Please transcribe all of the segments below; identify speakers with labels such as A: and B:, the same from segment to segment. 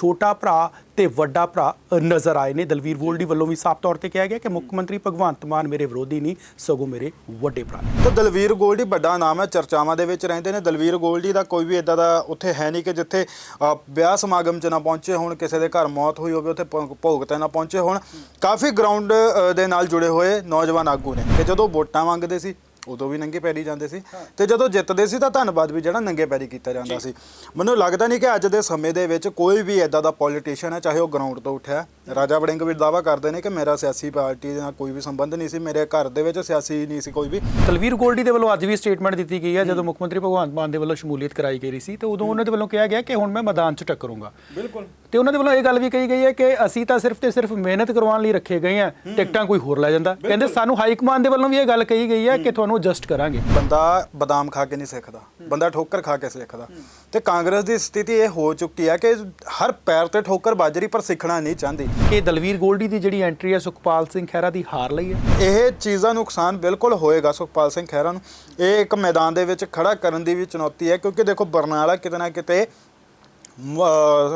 A: ਛੋਟਾ ਭਰਾ ਤੇ ਵੱਡਾ ਭਰਾ ਨਜ਼ਰ ਆਏ ਨੇ। ਦਲਵੀਰ ਗੋਲਡੀ ਵੱਲੋਂ ਵੀ ਸਾਫ਼ ਤੌਰ ਤੇ ਕਿਹਾ ਗਿਆ ਕਿ ਮੁੱਖ ਮੰਤਰੀ ਭਗਵੰਤ ਮਾਨ ਮੇਰੇ ਵਿਰੋਧੀ ਨਹੀਂ, ਸਗੋਂ ਮੇਰੇ ਵੱਡੇ ਭਰਾ
B: ਤਾਂ ਦਲਵੀਰ ਗੋਲਡੀ ਵੱਡਾ ਨਾਮ ਹੈ, ਚਰਚਾਵਾਂ ਦੇ ਵਿੱਚ ਰਹਿੰਦੇ ਨੇ। ਦਲਵੀਰ ਗੋਲਡੀ ਦਾ ਕੋਈ ਵੀ ਇਦਾਂ ਦਾ ਉੱਥੇ ਹੈ ਨਹੀਂ ਕਿ ਜਿੱਥੇ ਵਿਆਹ ਸਮਾਗਮ 'ਚ ਨਾ ਪਹੁੰਚੇ ਹੋਣ, ਕਿਸੇ ਦੇ ਘਰ ਮੌਤ ਹੋਈ ਹੋਵੇ, ਉੱਥੇ ਭੋਗ- ਭੋਗ ਤੇ ਨਾ ਪਹੁੰਚੇ ਹੋਣ। ਕਾਫੀ ਗਰਾਊਂਡ ਦੇ ਨਾਲ ਜੁੜੇ ਹੋਏ ਨੌਜਵਾਨ ਆਗੂ ਨੇ ਤੇ ਜਦੋਂ ਵੋਟਾਂ ਮੰਗਦੇ ਸੀ ਉਦੋਂ ਵੀ ਨੰਗੇ ਪੈਰੀ ਜਾਂਦੇ ਸੀ। ਤੇ ਜਦੋਂ ਜਿੱਤਦੇ ਸੀ ਤਾਂ ਧੰਨਵਾਦ ਵੀ ਜਿਹੜਾ ਨੰਗੇ ਪੈਰੀ ਕੀਤਾ ਜਾਂਦਾ ਸੀ। ਮੈਨੂੰ ਲੱਗਦਾ ਨਹੀਂ ਕਿ ਅੱਜ ਦੇ ਸਮੇਂ ਦੇ ਵਿੱਚ ਕੋਈ ਵੀ ਇਦਾਂ ਦਾ ਪੋਲੀਟੀਸ਼ੀਅਨ ਹੈ ਚਾਹੇ ਉਹ ਗਰਾਊਂਡ ਤੋਂ ਉੱਠਿਆ ਰਾਜਾ ਵੜਿੰਗ ਵੀ ਦਾਵਾ ਕਰਦੇ ਨੇ ਕਿ ਮੇਰਾ ਸਿਆਸੀ ਪਾਰਟੀ ਨਾਲ ਕੋਈ ਵੀ ਸੰਬੰਧ ਨਹੀਂ ਸੀ ਮੇਰੇ ਘਰ ਦੇ ਵਿੱਚ ਸਿਆਸੀ ਨਹੀਂ ਸੀ ਕੋਈ ਵੀ।
A: ਦਲਵੀਰ ਗੋਲਡੀ ਦੇ ਵੱਲੋਂ ਅੱਜ ਵੀ ਸਟੇਟਮੈਂਟ ਦਿੱਤੀ ਗਈ ਹੈ ਜਦੋਂ ਮੁੱਖ ਮੰਤਰੀ ਭਗਵੰਤ ਮਾਨ ਦੇ ਵੱਲੋਂ ਸ਼ਮੂਲੀਅਤ ਕਰਾਈ ਗਈ ਸੀ ਤੇ ਉਦੋਂ ਉਹਨਾਂ ਦੇ ਵੱਲੋਂ ਕਿਹਾ ਗਿਆ ਕਿ ਹੁਣ ਮੈਂ ਮੈਦਾਨ 'ਚ ਟੱਕਰੂੰਗਾ।
B: ਬਿਲਕੁਲ।
A: ਤੇ ਉਹਨਾਂ ਦੇ ਵੱਲੋਂ ਇਹ ਗੱਲ ਵੀ ਕਹੀ ਗਈ ਹੈ ਕਿ ਅਸੀਂ ਤਾਂ ਸਿਰਫ ਤੇ ਸਿਰਫ ਮਿਹਨਤ ਕਰਵਾਉਣ ਲਈ ਰੱਖੇ ਗਏ ਆ ਟਿਕਟਾਂ ਕੋਈ ਹੋਰ ਲੈ ਜਾਂਦਾ। ਕਹਿੰਦੇ ਸਾਨੂੰ ਹਾਈ ਕਮਾਂਡ ਦੇ ਵੱਲੋਂ ਵੀ ਇਹ ਗੱਲ ਕਹੀ ਗਈ ਹੈ। ਕਿ ਤੁਹਾਨੂੰ ਐਡਜਸਟ ਕਰਾਂਗੇ।
B: ਬੰਦਾ ਬਦਾਮ ਖਾ ਕੇ ਨਹੀਂ ਸਿੱਖਦਾ ਬੰਦਾ ਠੋਕਰ ਖਾ ਕੇ ਸਿੱਖਦਾ। ਤੇ ਕਾਂਗਰਸ ਦੀ ਸਥਿਤੀ ਇਹ ਹੋ ਚੁੱਕੀ ਹੈ ਕਿ ਹਰ ਪੈਰ ਤੇ ਠੋਕਰ ਬਾਜਰੀ ਪਰ ਸਿੱਖਣਾ ਨਹੀਂ ਚਾਹੁੰਦੀ।
A: ਕਿ ਦਲਵੀਰ ਗੋਲਡੀ ਦੀ ਜਿਹੜੀ ਐਂਟਰੀ ਹੈ ਸੁਖਪਾਲ ਸਿੰਘ ਖਹਿਰਾ ਦੀ ਹਾਰ ਲਈ ਹੈ।
B: ਇਹ ਚੀਜ਼ ਦਾ ਨੁਕਸਾਨ ਬਿਲਕੁਲ ਹੋਏਗਾ ਸੁਖਪਾਲ ਸਿੰਘ ਖਹਿਰਾ ਨੂੰ। ਇਹ ਇੱਕ ਮੈਦਾਨ ਦੇ ਵਿੱਚ ਖੜਾ ਕਰਨ ਦੀ ਵੀ ਚੁਣੌਤੀ ਹੈ ਕਿਉਂਕਿ ਦੇਖੋ ਬਰਨਾਲਾ ਕਿਤੇ ਨਾ ਕਿਤੇ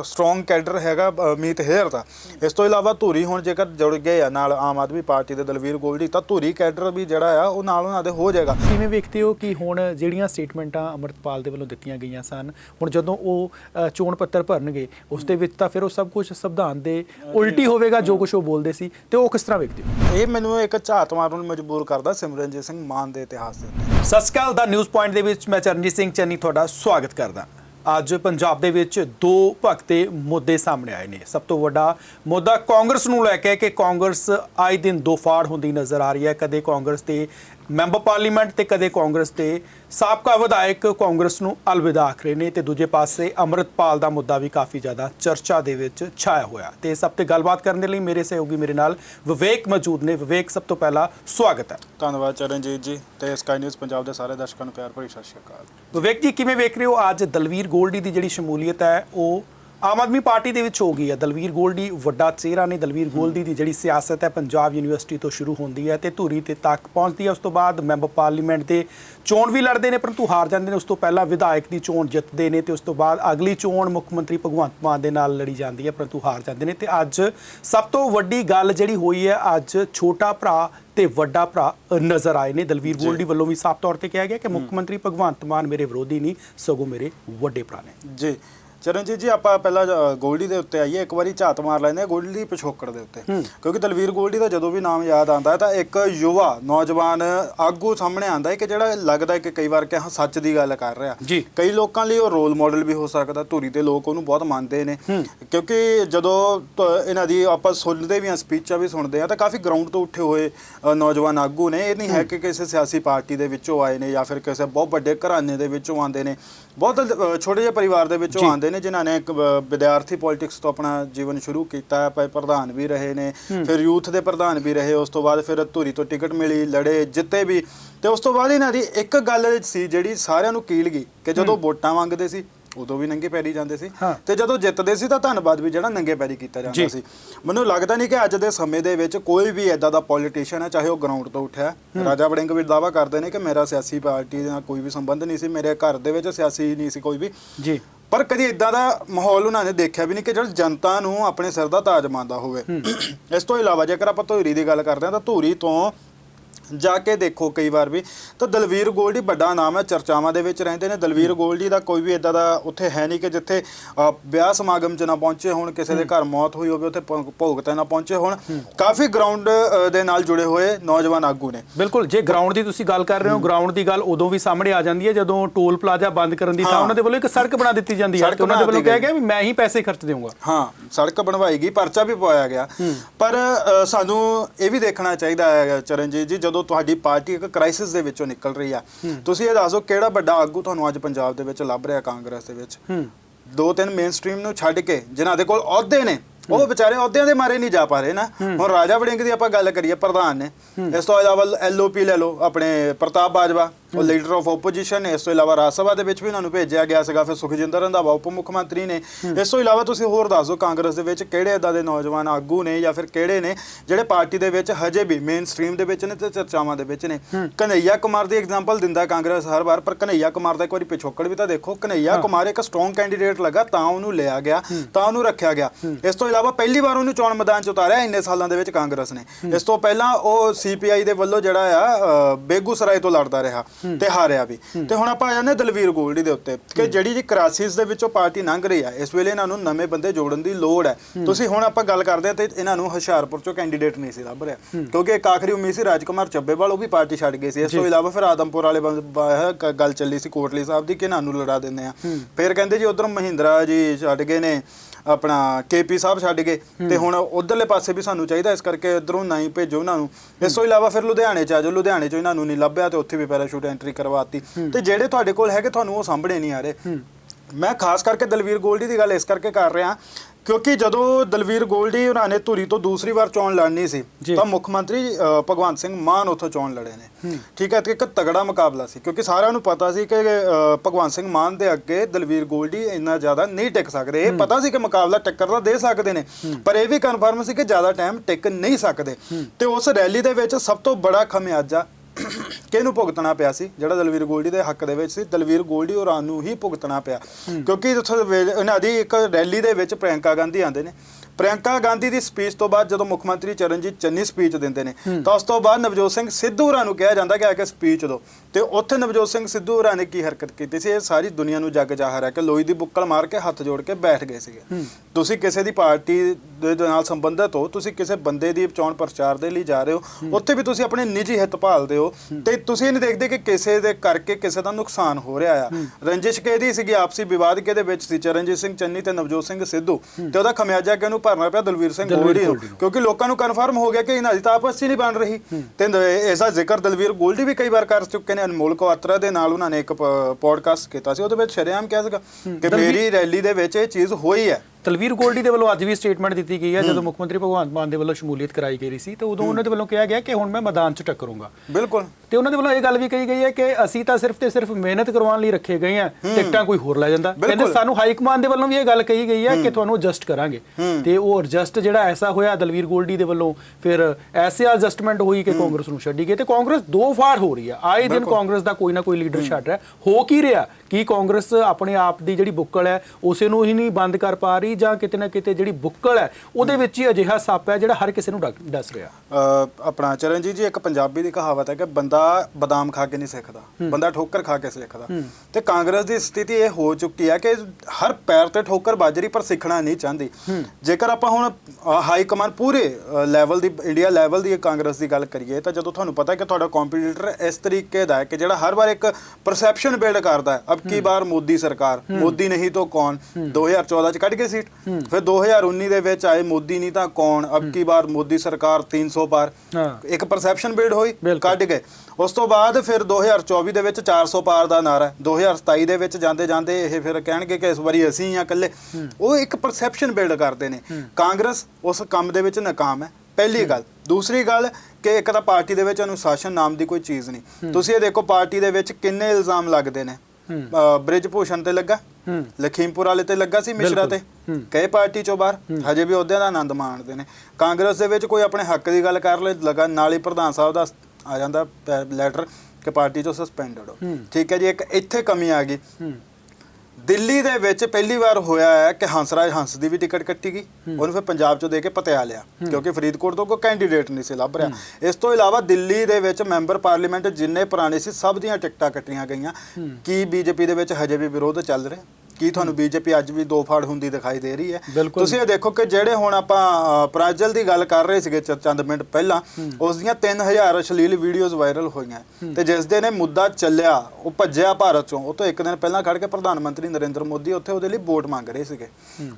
B: ਸਟਰੋਂਗ ਕੈਡਰ ਹੈਗਾ ਮੀਤ ਹੇਅਰ ਦਾ। ਇਸ ਤੋਂ ਇਲਾਵਾ ਧੂਰੀ ਹੁਣ ਜੇਕਰ ਜੁੜ ਗਏ ਆ ਨਾਲ ਆਮ ਆਦਮੀ ਪਾਰਟੀ ਦੇ ਦਲਵੀਰ ਗੋਲਡੀ ਤਾਂ ਧੂਰੀ ਕੈਡਰ ਵੀ ਜਿਹੜਾ ਆ ਉਹ ਨਾਲ ਉਹਨਾਂ ਦੇ ਹੋ ਜਾਏਗਾ।
A: ਕਿਵੇਂ ਵੇਖਦੇ ਹੋ ਕਿ ਹੁਣ ਜਿਹੜੀਆਂ ਸਟੇਟਮੈਂਟਾਂ ਅਮਰਤਪਾਲ ਦੇ ਵੱਲੋਂ ਦਿੱਤੀਆਂ ਗਈਆਂ ਸਨ ਹੁਣ ਜਦੋਂ ਉਹ ਚੋਣ ਪੱਤਰ ਭਰਨਗੇ ਉਸ ਦੇ ਵਿੱਚ ਤਾਂ ਫਿਰ ਉਹ ਸਭ ਕੁਝ ਸੰਵਿਧਾਨ ਦੇ ਉਲਟੀ ਹੋਵੇਗਾ ਜੋ ਕੁਝ ਉਹ ਬੋਲਦੇ ਸੀ ਤੇ ਉਹ ਕਿਸ ਤਰ੍ਹਾਂ ਵੇਖਦੇ ਹੋ?
B: ਇਹ ਮੈਨੂੰ ਇੱਕ ਝਾਤ ਮਾਰਨ ਨੂੰ ਮਜਬੂਰ ਕਰਦਾ ਸਿਮਰਨਜੀਤ ਸਿੰਘ ਮਾਨ ਦੇ ਇਤਿਹਾਸ ਦੇ ਉੱਤੇ।
A: ਸਤਿ ਸ਼੍ਰੀ ਅਕਾਲ ਦਾ ਨਿਊਜ਼ ਪੁਆਇੰਟ ਦੇ ਵਿੱਚ ਮੈਂ ਚਰਨਜੀਤ ਸਿੰਘ ਚੰਨੀ ਤੁਹਾਡਾ ਸਵਾਗਤ ਕਰਦਾ। ਅੱਜ ਪੰਜਾਬ ਦੇ ਵਿੱਚ ਦੋ ਭਗਤੇ ਮੁੱਦੇ ਸਾਹਮਣੇ ਆਏ ਨੇ। ਸਭ ਤੋਂ ਵੱਡਾ ਮੁੱਦਾ ਕਾਂਗਰਸ ਨੂੰ ਲੈ ਕੇ ਕਿ ਕਾਂਗਰਸ ਆਏ ਦਿਨ ਦੋ ਫਾੜ ਹੁੰਦੀ ਨਜ਼ਰ ਆ ਰਹੀ ਹੈ। ਕਦੇ ਕਾਂਗਰਸ ਦੇ ਮੈਂਬਰ ਪਾਰਲੀਮੈਂਟ ਤੇ ਕਦੇ ਕਾਂਗਰਸ ਦੇ ਸਾਬਕਾ ਵਿਧਾਇਕ ਕਾਂਗਰਸ ਨੂੰ ਅਲਵਿਦਾ ਆਖ ਰਹੇ ਨੇ ਤੇ ਦੂਜੇ ਪਾਸੇ ਅੰਮ੍ਰਿਤਪਾਲ ਦਾ ਮੁੱਦਾ ਵੀ ਕਾਫੀ ਜ਼ਿਆਦਾ ਚਰਚਾ ਦੇ ਵਿੱਚ ਛਾਇਆ ਹੋਇਆ। ਤੇ ਇਸ ਹਫ਼ਤੇ ਗੱਲਬਾਤ ਕਰਨ ਦੇ ਲਈ ਮੇਰੇ ਸਹਿਯੋਗੀ ਮੇਰੇ ਨਾਲ ਵਿਵੇਕ ਮੌਜੂਦ ਨੇ। ਵਿਵੇਕ ਸਭ ਤੋਂ ਪਹਿਲਾਂ ਸਵਾਗਤ ਹੈ।
B: ਧੰਨਵਾਦ ਚਰਨਜੀਤ ਜੀ ਤੇ ਸਕਾਈ ਨਿਊਜ਼ ਪੰਜਾਬ ਦੇ ਸਾਰੇ ਦਰਸ਼ਕਾਂ ਨੂੰ ਪਿਆਰ ਭਰੀ ਸਤਿ ਸ਼੍ਰੀ ਅਕਾਲ।
A: ਵਿਵੇਕ ਜੀ ਕਿਵੇਂ ਵੇਖ ਰਹੇ ਹੋ? ਅੱਜ ਦਲਵੀਰ ਗੋਲਡੀ ਦੀ ਜਿਹੜੀ ਸ਼ਮੂਲੀਅਤ ਹੈ ਉਹ ਆਮ ਆਦਮੀ ਪਾਰਟੀ ਦੇ ਵਿੱਚ ਹੋ ਗਈ ਹੈ। ਦਲਵੀਰ ਗੋਲਡੀ ਵੱਡਾ ਚਿਹਰਾ ਨੇ ਦਲਵੀਰ ਗੋਲਡੀ ਦੀ ਜਿਹੜੀ ਸਿਆਸਤ ਹੈ ਪੰਜਾਬ ਯੂਨੀਵਰਸਿਟੀ ਤੋਂ ਸ਼ੁਰੂ ਹੁੰਦੀ ਹੈ ਤੇ ਧੂਰੀ ਤੇ ਤੱਕ ਪਹੁੰਚਦੀ ਹੈ। ਉਸ ਤੋਂ ਬਾਅਦ ਮੈਂਬਰ ਪਾਰਲੀਮੈਂਟ ਦੇ ਚੋਣ ਵੀ ਲੜਦੇ ਨੇ ਪਰੰਤੂ ਹਾਰ ਜਾਂਦੇ ਨੇ। ਉਸ ਤੋਂ ਪਹਿਲਾਂ ਵਿਧਾਇਕ ਦੀ ਚੋਣ ਜਿੱਤਦੇ ਨੇ ਤੇ ਉਸ ਤੋਂ ਬਾਅਦ ਅਗਲੀ ਚੋਣ ਮੁੱਖ ਮੰਤਰੀ ਭਗਵੰਤ ਮਾਨ ਦੇ ਨਾਲ ਲੜੀ ਜਾਂਦੀ ਹੈ ਪਰੰਤੂ ਹਾਰ ਜਾਂਦੇ ਨੇ। ਤੇ ਅੱਜ ਸਭ ਤੋਂ ਵੱਡੀ ਗੱਲ ਜਿਹੜੀ ਹੋਈ ਹੈ ਅੱਜ ਛੋਟਾ ਭਰਾ ਤੇ ਵੱਡਾ ਭਰਾ ਨਜ਼ਰ ਆਏ ਨੇ। ਦਲਵੀਰ ਗੋਲਡੀ ਵੱਲੋਂ ਵੀ ਸਾਫ਼ ਤੌਰ ਤੇ ਕਿਹਾ ਗਿਆ ਕਿ ਮੁੱਖ ਮੰਤਰੀ ਭਗਵੰਤ ਮਾਨ ਮੇਰੇ ਵਿਰੋਧੀ ਨਹੀਂ ਸਗੋਂ ਮੇਰੇ ਵੱਡੇ ਭਰਾ ਨੇ।
B: ਜੀ। ਚਰਨਜੀਤ ਜੀ ਆਪਾਂ ਪਹਿਲਾਂ ਅ, ਗੋਲਡੀ ਦੇ ਉੱਤੇ ਆਈਏ ਇੱਕ ਵਾਰੀ ਝਾਤ ਮਾਰ ਲੈਂਦੇ ਹਾਂ ਗੋਲਡੀ ਦੀ ਪਿਛੋਕੜ ਦੇ ਉੱਤੇ। ਕਿਉਂਕਿ ਦਲਵੀਰ ਗੋਲਡੀ ਦਾ ਜਦੋਂ ਵੀ ਨਾਮ ਯਾਦ ਆਉਂਦਾ ਹੈ ਤਾਂ ਇੱਕ ਯੁਵਾ ਨੌਜਵਾਨ ਆਗੂ ਸਾਹਮਣੇ ਆਉਂਦਾ ਹੈ ਕਿ ਜਿਹੜਾ ਲੱਗਦਾ ਹੈ ਕਿ ਕਈ ਵਾਰ ਕਿ ਹਾਂ ਸੱਚ ਦੀ ਗੱਲ ਕਰ ਰਿਹਾ।
A: ਜੀ।
B: ਕਈ ਲੋਕਾਂ ਲਈ ਉਹ ਰੋਲ ਮਾਡਲ ਵੀ ਹੋ ਸਕਦਾ ਧੂਰੀ ਦੇ ਲੋਕ ਉਹਨੂੰ ਬਹੁਤ ਮੰਨਦੇ ਨੇ। ਕਿਉਂਕਿ ਜਦੋਂ ਤ- ਇਹਨਾਂ ਦੀ ਆਪਾਂ ਸੁਣਦੇ ਵੀ ਹਾਂ ਸਪੀਚਾਂ ਵੀ ਸੁਣਦੇ ਆ ਤਾਂ ਕਾਫੀ ਗਰਾਊਂਡ ਤੋਂ ਉੱਠੇ ਹੋਏ ਅ, ਨੌਜਵਾਨ ਆਗੂ ਨੇ। ਇਹ ਨਹੀਂ ਹੈ। ਕਿ ਕਿਸੇ ਸਿਆਸੀ ਪਾਰਟੀ ਦੇ ਵਿੱਚੋਂ ਆਏ ਨੇ ਜਾਂ ਫਿਰ ਕਿਸੇ ਬਹੁਤ ਵੱਡੇ ਘਰਾਣੇ ਦੇ ਵਿੱਚੋਂ ਆਉਂਦੇ ਨੇ। ਬਹੁਤ ਅ, ਛੋਟੇ ਜਿਹੇ ਪਰਿਵਾਰ ਦੇ ਵਿੱਚੋਂ। ਆਉਂਦੇ ਨੇ ਜਿਨ੍ਹਾਂ ਨੇ ਇੱਕ ਵਿਦਿਆਰਥੀ ਪੋਲਿਟਿਕਸ ਤੋਂ ਆਪਣਾ ਜੀਵਨ ਸ਼ੁਰੂ ਕੀਤਾ ਹੈ ਪ- ਪ੍ਰਧਾਨ ਵੀ ਰਹੇ ਨੇ ਫਿਰ ਯੂਥ ਦੇ ਪ੍ਰਧਾਨ ਵੀ ਰਹੇ ਉਸ ਤੋਂ ਬਾਅਦ ਫਿਰ ਧੂਰੀ ਤੋਂ ਟਿਕਟ ਮਿਲੀ ਲੜੇ ਜਿੱਤੇ ਵੀ ਤੇ ਉਸ ਤੋਂ ਬਾਅਦ ਇਹਨਾਂ ਦੀ ਇੱਕ ਗੱਲ ਸੀ ਜਿਹੜੀ ਸਾਰਿਆਂ ਨੂੰ ਕੀਲ ਗਈ ਕਿ ਜਦੋਂ ਵੋਟਾਂ ਮੰਗਦੇ ਸੀ ਉਦੋਂ ਵੀ ਨੰਗੇ ਪੈਰੀ ਜਾਂਦੇ ਸੀ। ਤੇ ਜਦੋਂ ਜਿੱਤਦੇ ਸੀ ਤਾਂ ਧੰਨਵਾਦ ਵੀ ਜਿਹੜਾ ਨੰਗੇ ਪੈਰੀ ਕੀਤਾ ਜਾਂਦਾ। ਸੀ। ਮੈਨੂੰ ਲੱਗਦਾ ਨਹੀਂ ਕਿ ਅੱਜ ਦੇ ਸਮੇਂ ਦੇ ਵਿੱਚ ਕੋਈ ਵੀ ਐਦਾਂ ਦਾ ਪੋਲੀਟੀਸ਼ੀਅਨ ਹੈ ਚਾਹੇ ਉਹ ਗਰਾਊਂਡ ਤੋਂ ਉੱਠਿਆ ਰਾਜਾ ਵੜਿੰਗ ਵੀ ਦਾਵਾ ਕਰਦੇ ਨੇ ਕਿ ਮੇਰਾ ਸਿਆਸੀ ਪਾਰਟੀ ਨਾਲ ਕੋਈ ਵੀ ਸੰਬੰਧ ਨਹੀਂ ਸੀ ਮੇਰੇ ਘਰ ਦੇ ਵਿੱਚ ਸਿਆਸੀ ਨਹੀਂ ਸੀ ਕੋਈ ਵੀ।
A: ਜੀ।
B: ਪਰ ਕਦੀ ਇਦਾਂ ਦਾ ਮਾਹੌਲ ਉਹਨਾਂ ਨੇ ਦੇਖਿਆ ਵੀ ਨਹੀਂ ਕਿ ਜਿਹੜਾ ਜਨਤਾ ਨੂੰ ਆਪਣੇ ਸਿਰ ਦਾ ਤਾਜ ਮੰਨਦਾ ਹੋਵੇ। ਇਸ ਤੋਂ ਇਲਾਵਾ ਜੇਕਰ ਆਪਾਂ ਧੂਰੀ ਦੀ ਗੱਲ ਕਰਦੇ ਹਾਂ ਤਾਂ ਧੂਰੀ ਤੋਂ ਜਾ ਕੇ ਦੇਖੋ ਕਈ ਵਾਰ ਵੀ। ਤਾਂ ਦਲਵੀਰ ਗੋਲਡੀ ਵੱਡਾ ਨਾਮ ਹੈ ਚਰਚਾਵਾਂ ਦੇ ਵਿੱਚ ਰਹਿੰਦੇ ਨੇ। ਦਲਵੀਰ ਗੋਲਡੀ ਦਾ ਕੋਈ ਵੀ ਇਦਾਂ ਦਾ ਉੱਥੇ ਹੈ ਨਹੀਂ ਕਿ ਜਿੱਥੇ ਅ, ਵਿਆਹ ਸਮਾਗਮ 'ਚ ਨਾ ਪਹੁੰਚੇ ਹੋਣ ਕਿਸੇ ਦੇ ਘਰ ਮੌਤ ਹੋਈ ਹੋਵੇ ਉੱਥੇ ਭੋਗ- ਭੋਗ ਤੇ ਨਾ ਪਹੁੰਚੇ ਹੋਣ। ਕਾਫੀ ਗਰਾਊਂਡ ਦੇ ਨਾਲ ਜੁੜੇ ਹੋਏ ਨੌਜਵਾਨ ਆਗੂ ਨੇ।
A: ਬਿਲਕੁਲ ਜੇ ਗਰਾਊਂਡ ਦੀ ਤੁਸੀਂ ਗੱਲ ਕਰ ਰਹੇ ਹੋ ਗਰਾਊਂਡ ਦੀ ਗੱਲ ਉਦੋਂ ਵੀ ਸਾਹਮਣੇ ਆ ਜਾਂਦੀ ਹੈ ਜਦੋਂ ਟੋਲ ਪਲਾਜ਼ਾ ਬੰਦ ਕਰਨ ਦੀ ਤਾਂ। ਉਹਨਾਂ ਦੇ ਵੱਲੋਂ ਇੱਕ ਸੜਕ ਬਣਾ ਦਿੱਤੀ ਜਾਂਦੀ ਹੈ।
B: ਸੜਕ
A: ਤੇ ਉਹਨਾਂ ਦੇ
B: ਬਣਾ
A: ਵੱਲੋਂ
B: ਦਿੱਤੀ
A: ਕਿਹਾ ਗਿਆ ਵੀ ਮੈਂ ਹੀ ਪੈਸੇ ਖਰਚ ਦੇਵਾਂਗਾ
B: ਹਾਂ ਸੜਕ ਬਣਵਾਈ ਗਈ ਪਰਚਾ ਵੀ ਪਵਾਇਆ ਗਿਆ। ਪਰ ਅ, ਸਾਨੂੰ ਇਹ ਵੀ ਦੇਖਣਾ ਚਾਹੀਦਾ ਹੈ ਚਰਨਜੀਤ ਜੀ ਜਦੋਂ ਤੁਹਾਡੀ ਪਾਰਟੀ ਇੱਕ ਕ੍ਰਾਈਸਿਸ ਦੇ ਵਿੱਚੋਂ ਨਿਕਲ ਰਹੀ ਆ। ਤੁਸੀਂ ਇਹ ਦੱਸੋ ਕਿਹੜਾ ਵੱਡਾ ਆਗੂ ਤੁਹਾਨੂੰ ਅੱਜ ਪੰਜਾਬ ਦੇ ਵਿੱਚ ਲੱਭ ਰਿਹਾ ਕਾਂਗਰਸ ਦੇ ਵਿੱਚ? ਦੋ ਤਿੰਨ ਮੇਨ ਸਟ੍ਰੀਮ ਨੂੰ ਛੱਡ ਕੇ ਜਿਨ੍ਹਾਂ ਦੇ ਕੋਲ ਅਹੁਦੇ ਨੇ ਉਹ ਵਿਚਾਰੇ ਅਹੁਦਿਆਂ ਦੇ ਮਾਰੇ ਨਹੀਂ ਜਾ ਪਾ ਰਹੇ ਨਾ। ਹੁਣ ਰਾਜਾ ਵੜਿੰਗ ਦੀ ਆਪਾਂ ਗੱਲ ਕਰੀਏ ਪ੍ਰਧਾਨ ਨੇ। ਇਸ ਤੋਂ ਇਲਾਵਾ ਐਲਓਪੀ ਲੈ ਲਓ ਆਪਣੇ ਪ੍ਰਤਾਪ ਬਾਜਵਾ। ਉਹ ਲੀਡਰ ਆਫ ਆਪੋਜੀਸ਼ਨ ਨੇ। ਇਸ ਤੋਂ ਇਲਾਵਾ ਰਾਜ ਸਭਾ ਦੇ ਵਿੱਚ ਵੀ ਉਹਨਾਂ ਨੂੰ ਭੇਜਿਆ ਗਿਆ ਸੀਗਾ। ਫਿਰ ਸੁਖਜਿੰਦਰ ਰੰਧਾਵਾ ਉਪ ਮੁੱਖ ਮੰਤਰੀ ਨੇ। ਇਸ ਤੋਂ ਇਲਾਵਾ ਤੁਸੀਂ ਹੋਰ ਦੱਸ ਦਿਓ ਕਾਂਗਰਸ ਦੇ ਵਿੱਚ ਕਿਹੜੇ ਇਦਾਂ ਦੇ ਨੌਜਵਾਨ ਆਗੂ ਨੇ ਜਾਂ ਫਿਰ ਕਿਹੜੇ ਨੇ ਜਿਹੜੇ ਪਾਰਟੀ ਦੇ ਵਿੱਚ ਹਜੇ ਵੀ ਮੇਨ ਸਟ੍ਰੀਮ ਦੇ ਵਿੱਚ ਨੇ ਤੇ ਚਰਚਾਵਾਂ ਦੇ ਵਿੱਚ ਨੇ? ਕਨਈਆ ਕੁਮਾਰ ਦੀ ਐਗਜ਼ਾਮਪਲ ਦਿੰਦਾ ਕਾਂਗਰਸ ਹਰ ਵਾਰ ਪਰ ਕਨਈਆ ਕੁਮਾਰ ਦਾ ਇੱਕ ਵਾਰੀ ਪਿਛੋਕੜ ਵੀ ਤਾਂ ਦੇਖੋ। ਕਨਈਆ ਕੁਮਾਰ ਇੱਕ ਸਟਰੋਂਗ ਕੈਂਡੀਡੇਟ ਲੱਗਾ ਤਾਂ ਉਹਨੂੰ ਲਿਆ ਗਿਆ ਤਾਂ ਉਹਨੂੰ ਰੱਖਿਆ ਗਿਆ। ਇਸ ਤੋਂ ਇਲਾਵਾ ਪਹਿਲੀ ਵਾਰ ਉਹਨੂੰ ਚੋਣ ਮੈਦਾਨ 'ਚ ਉਤਾਰਿਆ ਇੰਨੇ ਸਾਲਾਂ ਦੇ ਵਿੱਚ ਕਾਂਗਰਸ ਨੇ। ਇਸ ਤੋਂ ਪਹਿਲਾਂ ਉਹ ਸੀਪੀਆਈ ਦੇ ਵੱਲੋਂ ਜਿਹੜਾ ਆ ਬੇਗੂਸਰਾਏ ਤੋਂ ਲੜਦਾ ਰਿਹਾ। ਤੇ ਹਾਰਿਆ ਵੀ। ਤੇ ਹੁਣ ਆਪਾਂ ਆ ਜਾਂਦੇ ਦਲਵੀਰ ਗੋਲਡੀ ਦੇ ਉੱਤੇ। ਕਿ ਜਿਹੜੀ ਜੀ ਕ੍ਰਾਈਸਿਸ ਦੇ ਵਿੱਚੋਂ ਪਾਰਟੀ ਲੰਘ ਰਹੀ ਆ ਇਸ ਵੇਲੇ ਇਹਨਾਂ ਨੂੰ ਨਵੇਂ ਬੰਦੇ ਜੋੜਨ ਦੀ ਲੋੜ ਹੈ। ਤੁਸੀਂ ਹੁਣ ਆਪਾਂ ਗੱਲ ਕਰਦੇ ਹਾਂ ਤੇ ਇਹਨਾਂ ਨੂੰ ਹੁਸ਼ਿਆਰਪੁਰ ਚੋਂ ਕੈਂਡੀਡੇਟ ਨਹੀਂ ਸੀ ਲੱਭ ਰਿਹਾ। ਕਿਉਂਕਿ ਇੱਕ ਆਖਰੀ ਉਮੀਦ ਸੀ ਰਾਜਕੁਮਾਰ ਚੱਬੇਵਾਲ ਉਹ ਵੀ ਪਾਰਟੀ ਛੱਡ ਗਏ ਸੀ। ਇਸ ਤੋਂ ਇਲਾਵਾ ਫਿਰ ਆਦਮਪੁਰ ਵਾਲੇ ਗੱਲ ਚੱਲੀ ਸੀ ਕੋਟਲੀ ਸਾਹਿਬ ਦੀ ਕਿ ਇਹਨਾਂ ਨੂੰ ਲੜਾ ਦਿੰਦੇ ਆ ਫਿਰ ਕਹਿੰਦੇ ਜੀ ਉਧਰ ਮਹਿੰਦਰਾ ਜੀ ਛੱਡ ਗਏ ਨੇ। ਆਪਣਾ ਕੇਪੀ ਸਾਹਿਬ ਛੱਡ ਗਏ ਤੇ ਹੁਣ ਉਧਰਲੇ ਪਾਸੇ ਵੀ ਸਾਨੂੰ ਚਾਹੀਦਾ ਇਸ ਕਰਕੇ ਇਧਰੋਂ ਨਾ ਹੀ ਭੇਜੋ ਉਹਨਾਂ ਨੂੰ। ਇਸ ਤੋਂ ਇਲਾਵਾ ਫਿਰ ਲੁਧਿਆਣੇ ਚ ਆ ਜਾਓ ਲੁਧਿਆਣੇ ਚ ਇਹਨਾਂ ਨੂੰ ਨਹੀਂ ਲੱਭਿਆ ਤੇ ਉੱਥੇ ਵੀ ਪੈਰਾਸ਼ੂਟ ਐਂਟਰੀ ਕਰਵਾਤੀ। ਤੇ ਜਿਹੜੇ ਤੁਹਾਡੇ ਕੋਲ ਹੈਗੇ ਤੁਹਾਨੂੰ ਉਹ ਸਾਹਮਣੇ ਨਹੀਂ ਆ ਰਹੇ। ਮੈਂ ਖਾਸ ਕਰਕੇ ਦਲਵੀਰ ਗੋਲਡੀ ਦੀ ਗੱਲ ਇਸ ਕਰਕੇ ਕਰ ਰਿਹਾ ਕਿਉਂਕਿ ਜਦੋਂ ਦਲਵੀਰ ਗੋਲਡੀ ਉਹਨਾਂ ਨੇ ਧੂਰੀ ਤੋਂ ਦੂਸਰੀ ਵਾਰ ਚੋਣ ਲੜਨੀ ਸੀ। ਤਾਂ ਮੁੱਖ ਮੰਤਰੀ ਭਗਵੰਤ ਸਿੰਘ ਮਾਨ ਉੱਥੋਂ ਚੋਣ ਲੜੇ ਨੇ। ਠੀਕ ਹੈ ਤੇ ਇੱਕ ਤਗੜਾ ਮੁਕਾਬਲਾ ਸੀ ਕਿਉਂਕਿ ਸਾਰਿਆਂ ਨੂੰ ਪਤਾ ਸੀ ਕਿ ਭਗਵੰਤ ਸਿੰਘ ਮਾਨ ਦੇ ਅੱਗੇ ਦਲਵੀਰ ਗੋਲਡੀ ਇੰਨਾ ਜ਼ਿਆਦਾ ਨਹੀਂ ਟਿਕ ਸਕਦੇ। ਇਹ ਪਤਾ ਸੀ ਕਿ ਮੁਕਾਬਲਾ ਟੱਕਰ ਦਾ ਦੇ ਸਕਦੇ ਨੇ ਪਰ ਇਹ ਵੀ ਕਨਫਰਮ ਸੀ ਕਿ ਜ਼ਿਆਦਾ ਟਾਈਮ ਟਿਕ ਨਹੀਂ ਸਕਦੇ। ਤੇ ਉਸ ਰੈਲੀ ਦੇ ਵਿੱਚ ਸਭ ਤੋਂ ਬੜਾ ਖਮਿਆਜਾ ਕਿਹਨੂੰ ਭੁਗਤਣਾ ਪਿਆ ਸੀ ਜਿਹੜਾ ਦਲਵੀਰ ਗੋਲਡੀ ਦੇ ਹੱਕ ਦੇ ਵਿੱਚ ਸੀ ਦਲਵੀਰ ਗੋਲਡੀ ਹੋਰਾਂ ਨੂੰ ਹੀ ਭੁਗਤਣਾ ਪਿਆ। ਕਿਉਂਕਿ ਉੱਥੇ ਇਹਨਾਂ ਦੀ ਇੱਕ ਰੈਲੀ ਦੇ ਵਿੱਚ ਪ੍ਰਿਯੰਕਾ ਗਾਂਧੀ ਆਂਦੇ ਨੇ। ਪ੍ਰਿਯੰਕਾ ਗਾਂਧੀ ਦੀ ਸਪੀਚ ਤੋਂ ਬਾਅਦ ਜਦੋਂ ਮੁੱਖ ਮੰਤਰੀ ਚਰਨਜੀਤ ਚੰਨੀ ਸਪੀਚ ਦਿੰਦੇ ਨੇ ਤਾਂ ਉਸ ਤੋਂ ਬਾਅਦ ਨਵਜੋਤ ਸਿੰਘ ਸਿੱਧੂ ਹੋਰਾਂ ਨੂੰ ਕਿਹਾ ਜਾਂਦਾ ਕਿ ਆ ਕੇ ਸਪੀਚ ਦਿਓ। ਤੇ ਉੱਥੇ ਨਵਜੋਤ ਸਿੰਘ ਸਿੱਧੂ ਹੋਰਾਂ ਨੇ ਕੀ ਹਰਕਤ ਕੀਤੀ ਸੀ? ਇਹ ਸਾਰੀ ਦੁਨੀਆ ਨੂੰ ਜੱਗ ਜ਼ਾਹਰ ਹੈ ਕਿ ਲੋਈ ਦੀ ਬੁੱਕਲ ਮਾਰ ਕੇ ਹੱਥ ਜੋੜ ਕੇ ਬੈਠ ਗਏ ਸੀਗੇ। ਤੁਸੀਂ ਕਿਸੇ ਦੀ ਪਾਰਟੀ ਦੇ ਨਾਲ ਸੰਬੰਧਿਤ ਹੋ ਤੁਸੀਂ ਕਿਸੇ ਬੰਦੇ ਦੀ ਚੋਣ ਪ੍ਰਚਾਰ ਦੇ ਲਈ ਜਾ ਰਹੇ ਹੋ ਉੱਥੇ ਵੀ ਤੁਸੀਂ ਆਪਣੇ ਨਿੱਜੀ ਹਿੱਤ ਭਾਲਦੇ ਹੋ। ਤੇ ਤੁਸੀਂ ਇਹ ਨਹੀਂ ਦੇਖਦੇ ਕਿ ਕਿਸੇ ਦੇ ਕਰਕੇ ਕਿਸੇ ਦਾ ਨੁਕਸਾਨ ਹੋ ਰਿਹਾ ਆ। ਰੰਜਿਸ਼ ਕਿਹਦੀ ਸੀਗੀ? ਆਪਸੀ ਵਿਵਾਦ ਕਿਹਦੇ ਵਿੱਚ ਸੀ? ਚਰਨਜੀਤ ਸਿੰਘ ਚੰਨੀ ਤੇ ਨਵਜੋਤ ਸਿੰਘ ਸਿੱਧੂ। ਤੇ ਉਹਦਾ ਖਮਿਆਜਾ ਕਿ ਉਹਨੂੰ ਭਰਨਾ ਪਿਆ ਦਲਵੀਰ ਸਿੰਘ ਗੋਲਡੀ ਨੂੰ। ਕਿਉਂਕਿ ਲੋਕਾਂ ਨੂੰ ਕਨਫਰਮ ਹੋ ਗਿਆ ਕਿ ਇਹਨਾਂ ਦੀ ਤਾਂ ਆਪਸ 'ਚ ਨਹੀਂ ਬਣ ਰਹੀ। ਤੇ ਇਸਦਾ ਜ਼ਿਕਰ ਦਲਵੀਰ ਗੋਲਡੀ ਵੀ ਕਈ ਵਾਰ ਕਰ ਚੁੱਕੇ ਨੇ ਅਨਮੋਲ ਕਵਾਤਰਾ ਦੇ ਨਾਲ ਉਹਨਾਂ ਨੇ ਇੱਕ ਪੋਡਕਾਸਟ ਕੀਤਾ ਸੀ ਉਹਦੇ ਵਿੱਚ ਸ਼ਰੇਆਮ ਕਿਹਾ ਸੀਗਾ ਕਿ ਮੇਰੀ ਰੈਲੀ ਦੇ ਵਿੱਚ ਇਹ ਚੀਜ਼ ਹੋਈ ਹੈ।
A: ਤਲਵੀਰ ਗੋਲਡੀ ਦੇ ਵੱਲੋਂ ਅੱਜ ਵੀ ਸਟੇਟਮੈਂਟ ਦਿੱਤੀ ਗਈ ਹੈ ਜਦੋਂ ਮੁੱਖ ਮੰਤਰੀ ਭਗਵੰਤ ਮਾਨ ਦੇ ਵੱਲੋਂ ਸ਼ਮੂਲੀਅਤ ਕਰਾਈ ਗਈ ਸੀ ਤੇ ਉਦੋਂ ਉਹਨਾਂ ਦੇ ਵੱਲੋਂ ਕਿਹਾ ਗਿਆ ਕਿ ਹੁਣ ਮੈਂ ਮੈਦਾਨ 'ਚ ਟੱਕਰੂੰਗਾ।
B: ਬਿਲਕੁਲ।
A: ਤੇ ਉਹਨਾਂ ਦੇ ਵੱਲੋਂ ਇਹ ਗੱਲ ਵੀ ਕਹੀ ਗਈ ਹੈ ਕਿ ਅਸੀਂ ਤਾਂ ਸਿਰਫ ਤੇ ਸਿਰਫ ਮਿਹਨਤ ਕਰਵਾਉਣ ਲਈ ਰੱਖੇ ਗਏ ਆ ਟਿਕਟਾਂ ਕੋਈ ਹੋਰ ਲੈ ਜਾਂਦਾ। ਕਹਿੰਦੇ। ਸਾਨੂੰ ਹਾਈ ਕਮਾਂਡ ਦੇ ਵੱਲੋਂ ਵੀ ਇਹ ਗੱਲ ਕਹੀ ਗਈ ਹੈ ਕਿ ਤੁਹਾਨੂੰ ਐਡਜਸਟ ਕਰਾਂਗੇ। ਤੇ ਉਹ ਐਡਜਸਟ ਜਿਹੜਾ ਐਸਾ ਹੋਇਆ ਦਲਵੀਰ ਗੋਲਡੀ ਦੇ ਵੱਲੋਂ ਫਿਰ ਐਸੇ ਐਡਜਸਟਮੈਂਟ ਹੋਈ ਕਿ ਕਾਂਗਰਸ ਨੂੰ ਛੱਡੀ ਗਈ। ਤੇ ਕਾਂਗਰਸ ਦੋ ਫਾੜ ਹੋ ਰਹੀ ਆ ਆਏ ਦਿਨ ਕਾਂਗਰਸ ਦਾ ਕੋਈ ਨਾ ਕੋਈ ਲੀਡਰ ਛੱਡ ਰਿਹਾ। ਹੋ ਕੀ ਰਿਹਾ? ਕੀ ਕਾਂਗਰਸ ਆਪਣੇ ਆਪ ਦੀ ਜਿਹੜੀ ਬੁੱਕਲ ਹੈ ਉਸੇ ਨੂੰ ਹੀ ਨਹੀਂ ਬੰਦ ਕਰ ਪਾ ਰਹੀ? ਜਾਂ ਕਿਤੇ ਨਾ ਕਿਤੇ ਜਿਹੜੀ ਬੁੱਕਲ ਹੈ ਉਹਦੇ ਵਿੱਚ ਹੀ ਅਜਿਹਾ ਸੱਪ ਹੈ ਜਿਹੜਾ ਹਰ ਕਿਸੇ ਨੂੰ ਡਸ ਰਿਹਾ।
B: ਆਪਣਾ ਚਰਨਜੀਤ ਜੀ ਇੱਕ ਪੰਜਾਬੀ ਦੀ ਕਹਾਵਤ ਹੈ ਕਿ ਬੰਦਾ ਬਦਾਮ ਖਾ ਕੇ ਨਹੀਂ ਸਿੱਖਦਾ ਬੰਦਾ ਠੋਕਰ ਖਾ ਕੇ ਸਿੱਖਦਾ। ਤੇ ਕਾਂਗਰਸ ਦੀ ਸਥਿਤੀ ਇਹ ਹੋ ਚੁੱਕੀ ਹੈ ਕਿ ਹਰ ਪੈਰ ਤੇ ਠੋਕਰ ਵੱਜਰੀ ਪਰ ਸਿੱਖਣਾ ਨਹੀਂ ਚਾਹੁੰਦੀ। ਜੇਕਰ ਆਪਾਂ ਹੁਣ ਹਾਈ ਕਮਾਂਡ ਪੂਰੇ ਲੈਵਲ ਦੀ ਇੰਡੀਆ ਲੈਵਲ ਦੀ ਕਾਂਗਰਸ ਦੀ ਗੱਲ ਕਰੀਏ ਤਾਂ ਜਦੋਂ ਤੁਹਾਨੂੰ ਪਤਾ ਹੈ ਕਿ ਤੁਹਾਡਾ ਕੰਪੀਟੀਟਰ ਇਸ ਤਰੀਕੇ ਦਾ ਹੈ ਕਿ ਜਿਹੜਾ ਹਰ ਵਾਰ ਇੱਕ ਪਰਸੈਪਸ਼ਨ ਬਿਲਡ ਕਰਦਾ ਹੈ ਅਬ ਕੀ ਬਾਰ ਮੋਦੀ ਸਰਕਾਰ ਮੋਦੀ ਨਹੀਂ ਤਾਂ ਕੌਣ? 2014 ਚ ਕੱਢ ਕੇ ਫਿਰ 2019 ਦੇ ਵਿੱਚ ਆਏ ਮੋਦੀ ਨਹੀਂ ਤਾਂ ਕੌਣ? ਅਬ ਕੀ ਬਾਰ ਮੋਦੀ ਸਰਕਾਰ 300 ਪਾਰ। ਇੱਕ ਪਰਸੈਪਸ਼ਨ ਬਿਲਡ ਹੋਈ। ਕੱਢ ਗਏ। ਉਸ ਤੋਂ ਬਾਅਦ ਫਿਰ 2024 ਦੇ ਵਿੱਚ 400 ਪਾਰ ਦਾ ਨਾਰਾ। ਹੈ। 2027 ਦੇ ਵਿੱਚ ਜਾਂਦੇ ਜਾਂਦੇ ਇਹ ਫਿਰ ਕਹਿਣਗੇ ਕਿ ਇਸ ਵਾਰੀ ਅਸੀਂ ਆ ਇਕੱਲੇ। ਉਹ ਇੱਕ ਪਰਸੈਪਸ਼ਨ ਬਿਲਡ ਕਰਦੇ ਨੇ। ਕਾਂਗਰਸ ਉਸ ਕੰਮ ਦੇ ਵਿੱਚ ਨਾਕਾਮ ਹੈ। ਪਹਿਲੀ ਗੱਲ। ਦੂਸਰੀ ਗੱਲ ਕਿ ਇੱਕ ਤਾਂ ਪਾਰਟੀ ਦੇ ਵਿੱਚ ਅਨੁਸ਼ਾਸਨ ਨਾਮ ਦੀ ਕੋਈ ਚੀਜ਼ ਨਹੀਂ। ਤੁਸੀਂ ਇਹ ਦੇਖੋ ਪਾਰਟੀ ਦੇ ਵਿੱਚ ਕਿੰਨੇ ਇਲਜ਼ਾਮ ਲੱਗਦੇ ਨੇ। ਬ੍ਰਿਜ ਭੂਸ਼ਣ ਤੇ ਲੱਗਾ ਲਖੀਮਪੁਰ ਵਾਲੇ ਤੇ ਲੱਗਾ ਸੀ ਮਿਸ਼ਰਾ ਤੇ। ਕਈ ਪਾਰਟੀ ਚੋਂ ਬਾਹਰ ਹਜੇ ਵੀ ਅਹੁਦਿਆਂ ਦਾ ਆਨੰਦ ਮਾਣਦੇ ਨੇ। ਕਾਂਗਰਸ ਦੇ ਵਿੱਚ ਕੋਈ ਆਪਣੇ ਹੱਕ ਦੀ ਗੱਲ ਕਰ ਲੈ ਲਗਾ ਨਾਲ ਹੀ ਪ੍ਰਧਾਨ ਸਾਹਿਬ ਦਾ ਆ ਜਾਂਦਾ ਲੈਟਰ ਕਿ ਪਾਰਟੀ ਚੋਂ ਸਸਪੈਂਡਡ ਹੋ। ਠੀਕ ਹੈ ਜੀ ਇੱਕ ਇੱਥੇ ਕਮੀ ਆ ਗਈ। ਦਿੱਲੀ ਦੇ ਵਿੱਚ ਪਹਿਲੀ ਵਾਰ ਹੋਇਆ ਹੈ ਕਿ ਹੰਸਰਾਜ ਹੰਸ ਦੀ ਵੀ ਟਿਕਟ ਕੱਟੀ ਗਈ। ਉਹਨੂੰ ਫਿਰ ਪੰਜਾਬ ਚੋਂ ਦੇ ਕੇ ਪਤਿਆ ਲਿਆ ਕਿਉਂਕਿ ਫਰੀਦਕੋਟ ਤੋਂ ਕੋਈ ਕੈਂਡੀਡੇਟ ਨਹੀਂ ਸੀ ਲੱਭ ਰਿਹਾ। ਇਸ ਤੋਂ ਇਲਾਵਾ ਦਿੱਲੀ ਦੇ ਵਿੱਚ ਮੈਂਬਰ ਪਾਰਲੀਮੈਂਟ ਜਿੰਨੇ ਪੁਰਾਣੇ ਸੀ ਸਭ ਦੀਆਂ ਟਿਕਟਾਂ ਕੱਟੀਆਂ ਗਈਆਂ। ਕੀ ਬੀਜੇਪੀ ਦੇ ਵਿੱਚ ਹਜੇ ਵੀ ਵਿਰੋਧ ਚੱਲ ਰਿਹਾ? ਕੀ ਤੁਹਾਨੂੰ ਬੀਜੇਪੀ ਅੱਜ ਵੀ ਦੋ ਫਾੜ ਹੁੰਦੀ ਦਿਖਾਈ ਦੇ ਰਹੀ ਹੈ?
A: ਬਿਲਕੁਲ।
B: ਤੁਸੀਂ ਇਹ ਦੇਖੋ ਕਿ ਜਿਹੜੇ ਹੁਣ ਆਪਾਂ ਅ, ਪ੍ਰਾਜਲ ਦੀ ਗੱਲ ਕਰ ਰਹੇ ਸੀਗੇ ਚ- ਚੰਦ ਮਿੰਟ ਪਹਿਲਾਂ ਉਸ ਦੀਆਂ 3000 ਅਸ਼ਲੀਲ ਵੀਡੀਓਜ਼ ਵਾਇਰਲ ਹੋਈਆਂ। ਤੇ ਜਿਸ ਦੇ ਨੇ ਮੁੱਦਾ ਚੱਲਿਆ ਉਹ ਭੱਜਿਆ ਭਾਰਤ ਚੋਂ। ਉਹ ਤੋਂ ਇੱਕ ਦਿਨ ਪਹਿਲਾਂ ਖੜ ਕੇ ਪ੍ਰਧਾਨ ਮੰਤਰੀ ਨਰਿੰਦਰ ਮੋਦੀ ਉੱਥੇ ਉਹਦੇ ਲਈ ਵੋਟ ਮੰਗ ਰਹੇ ਸੀਗੇ।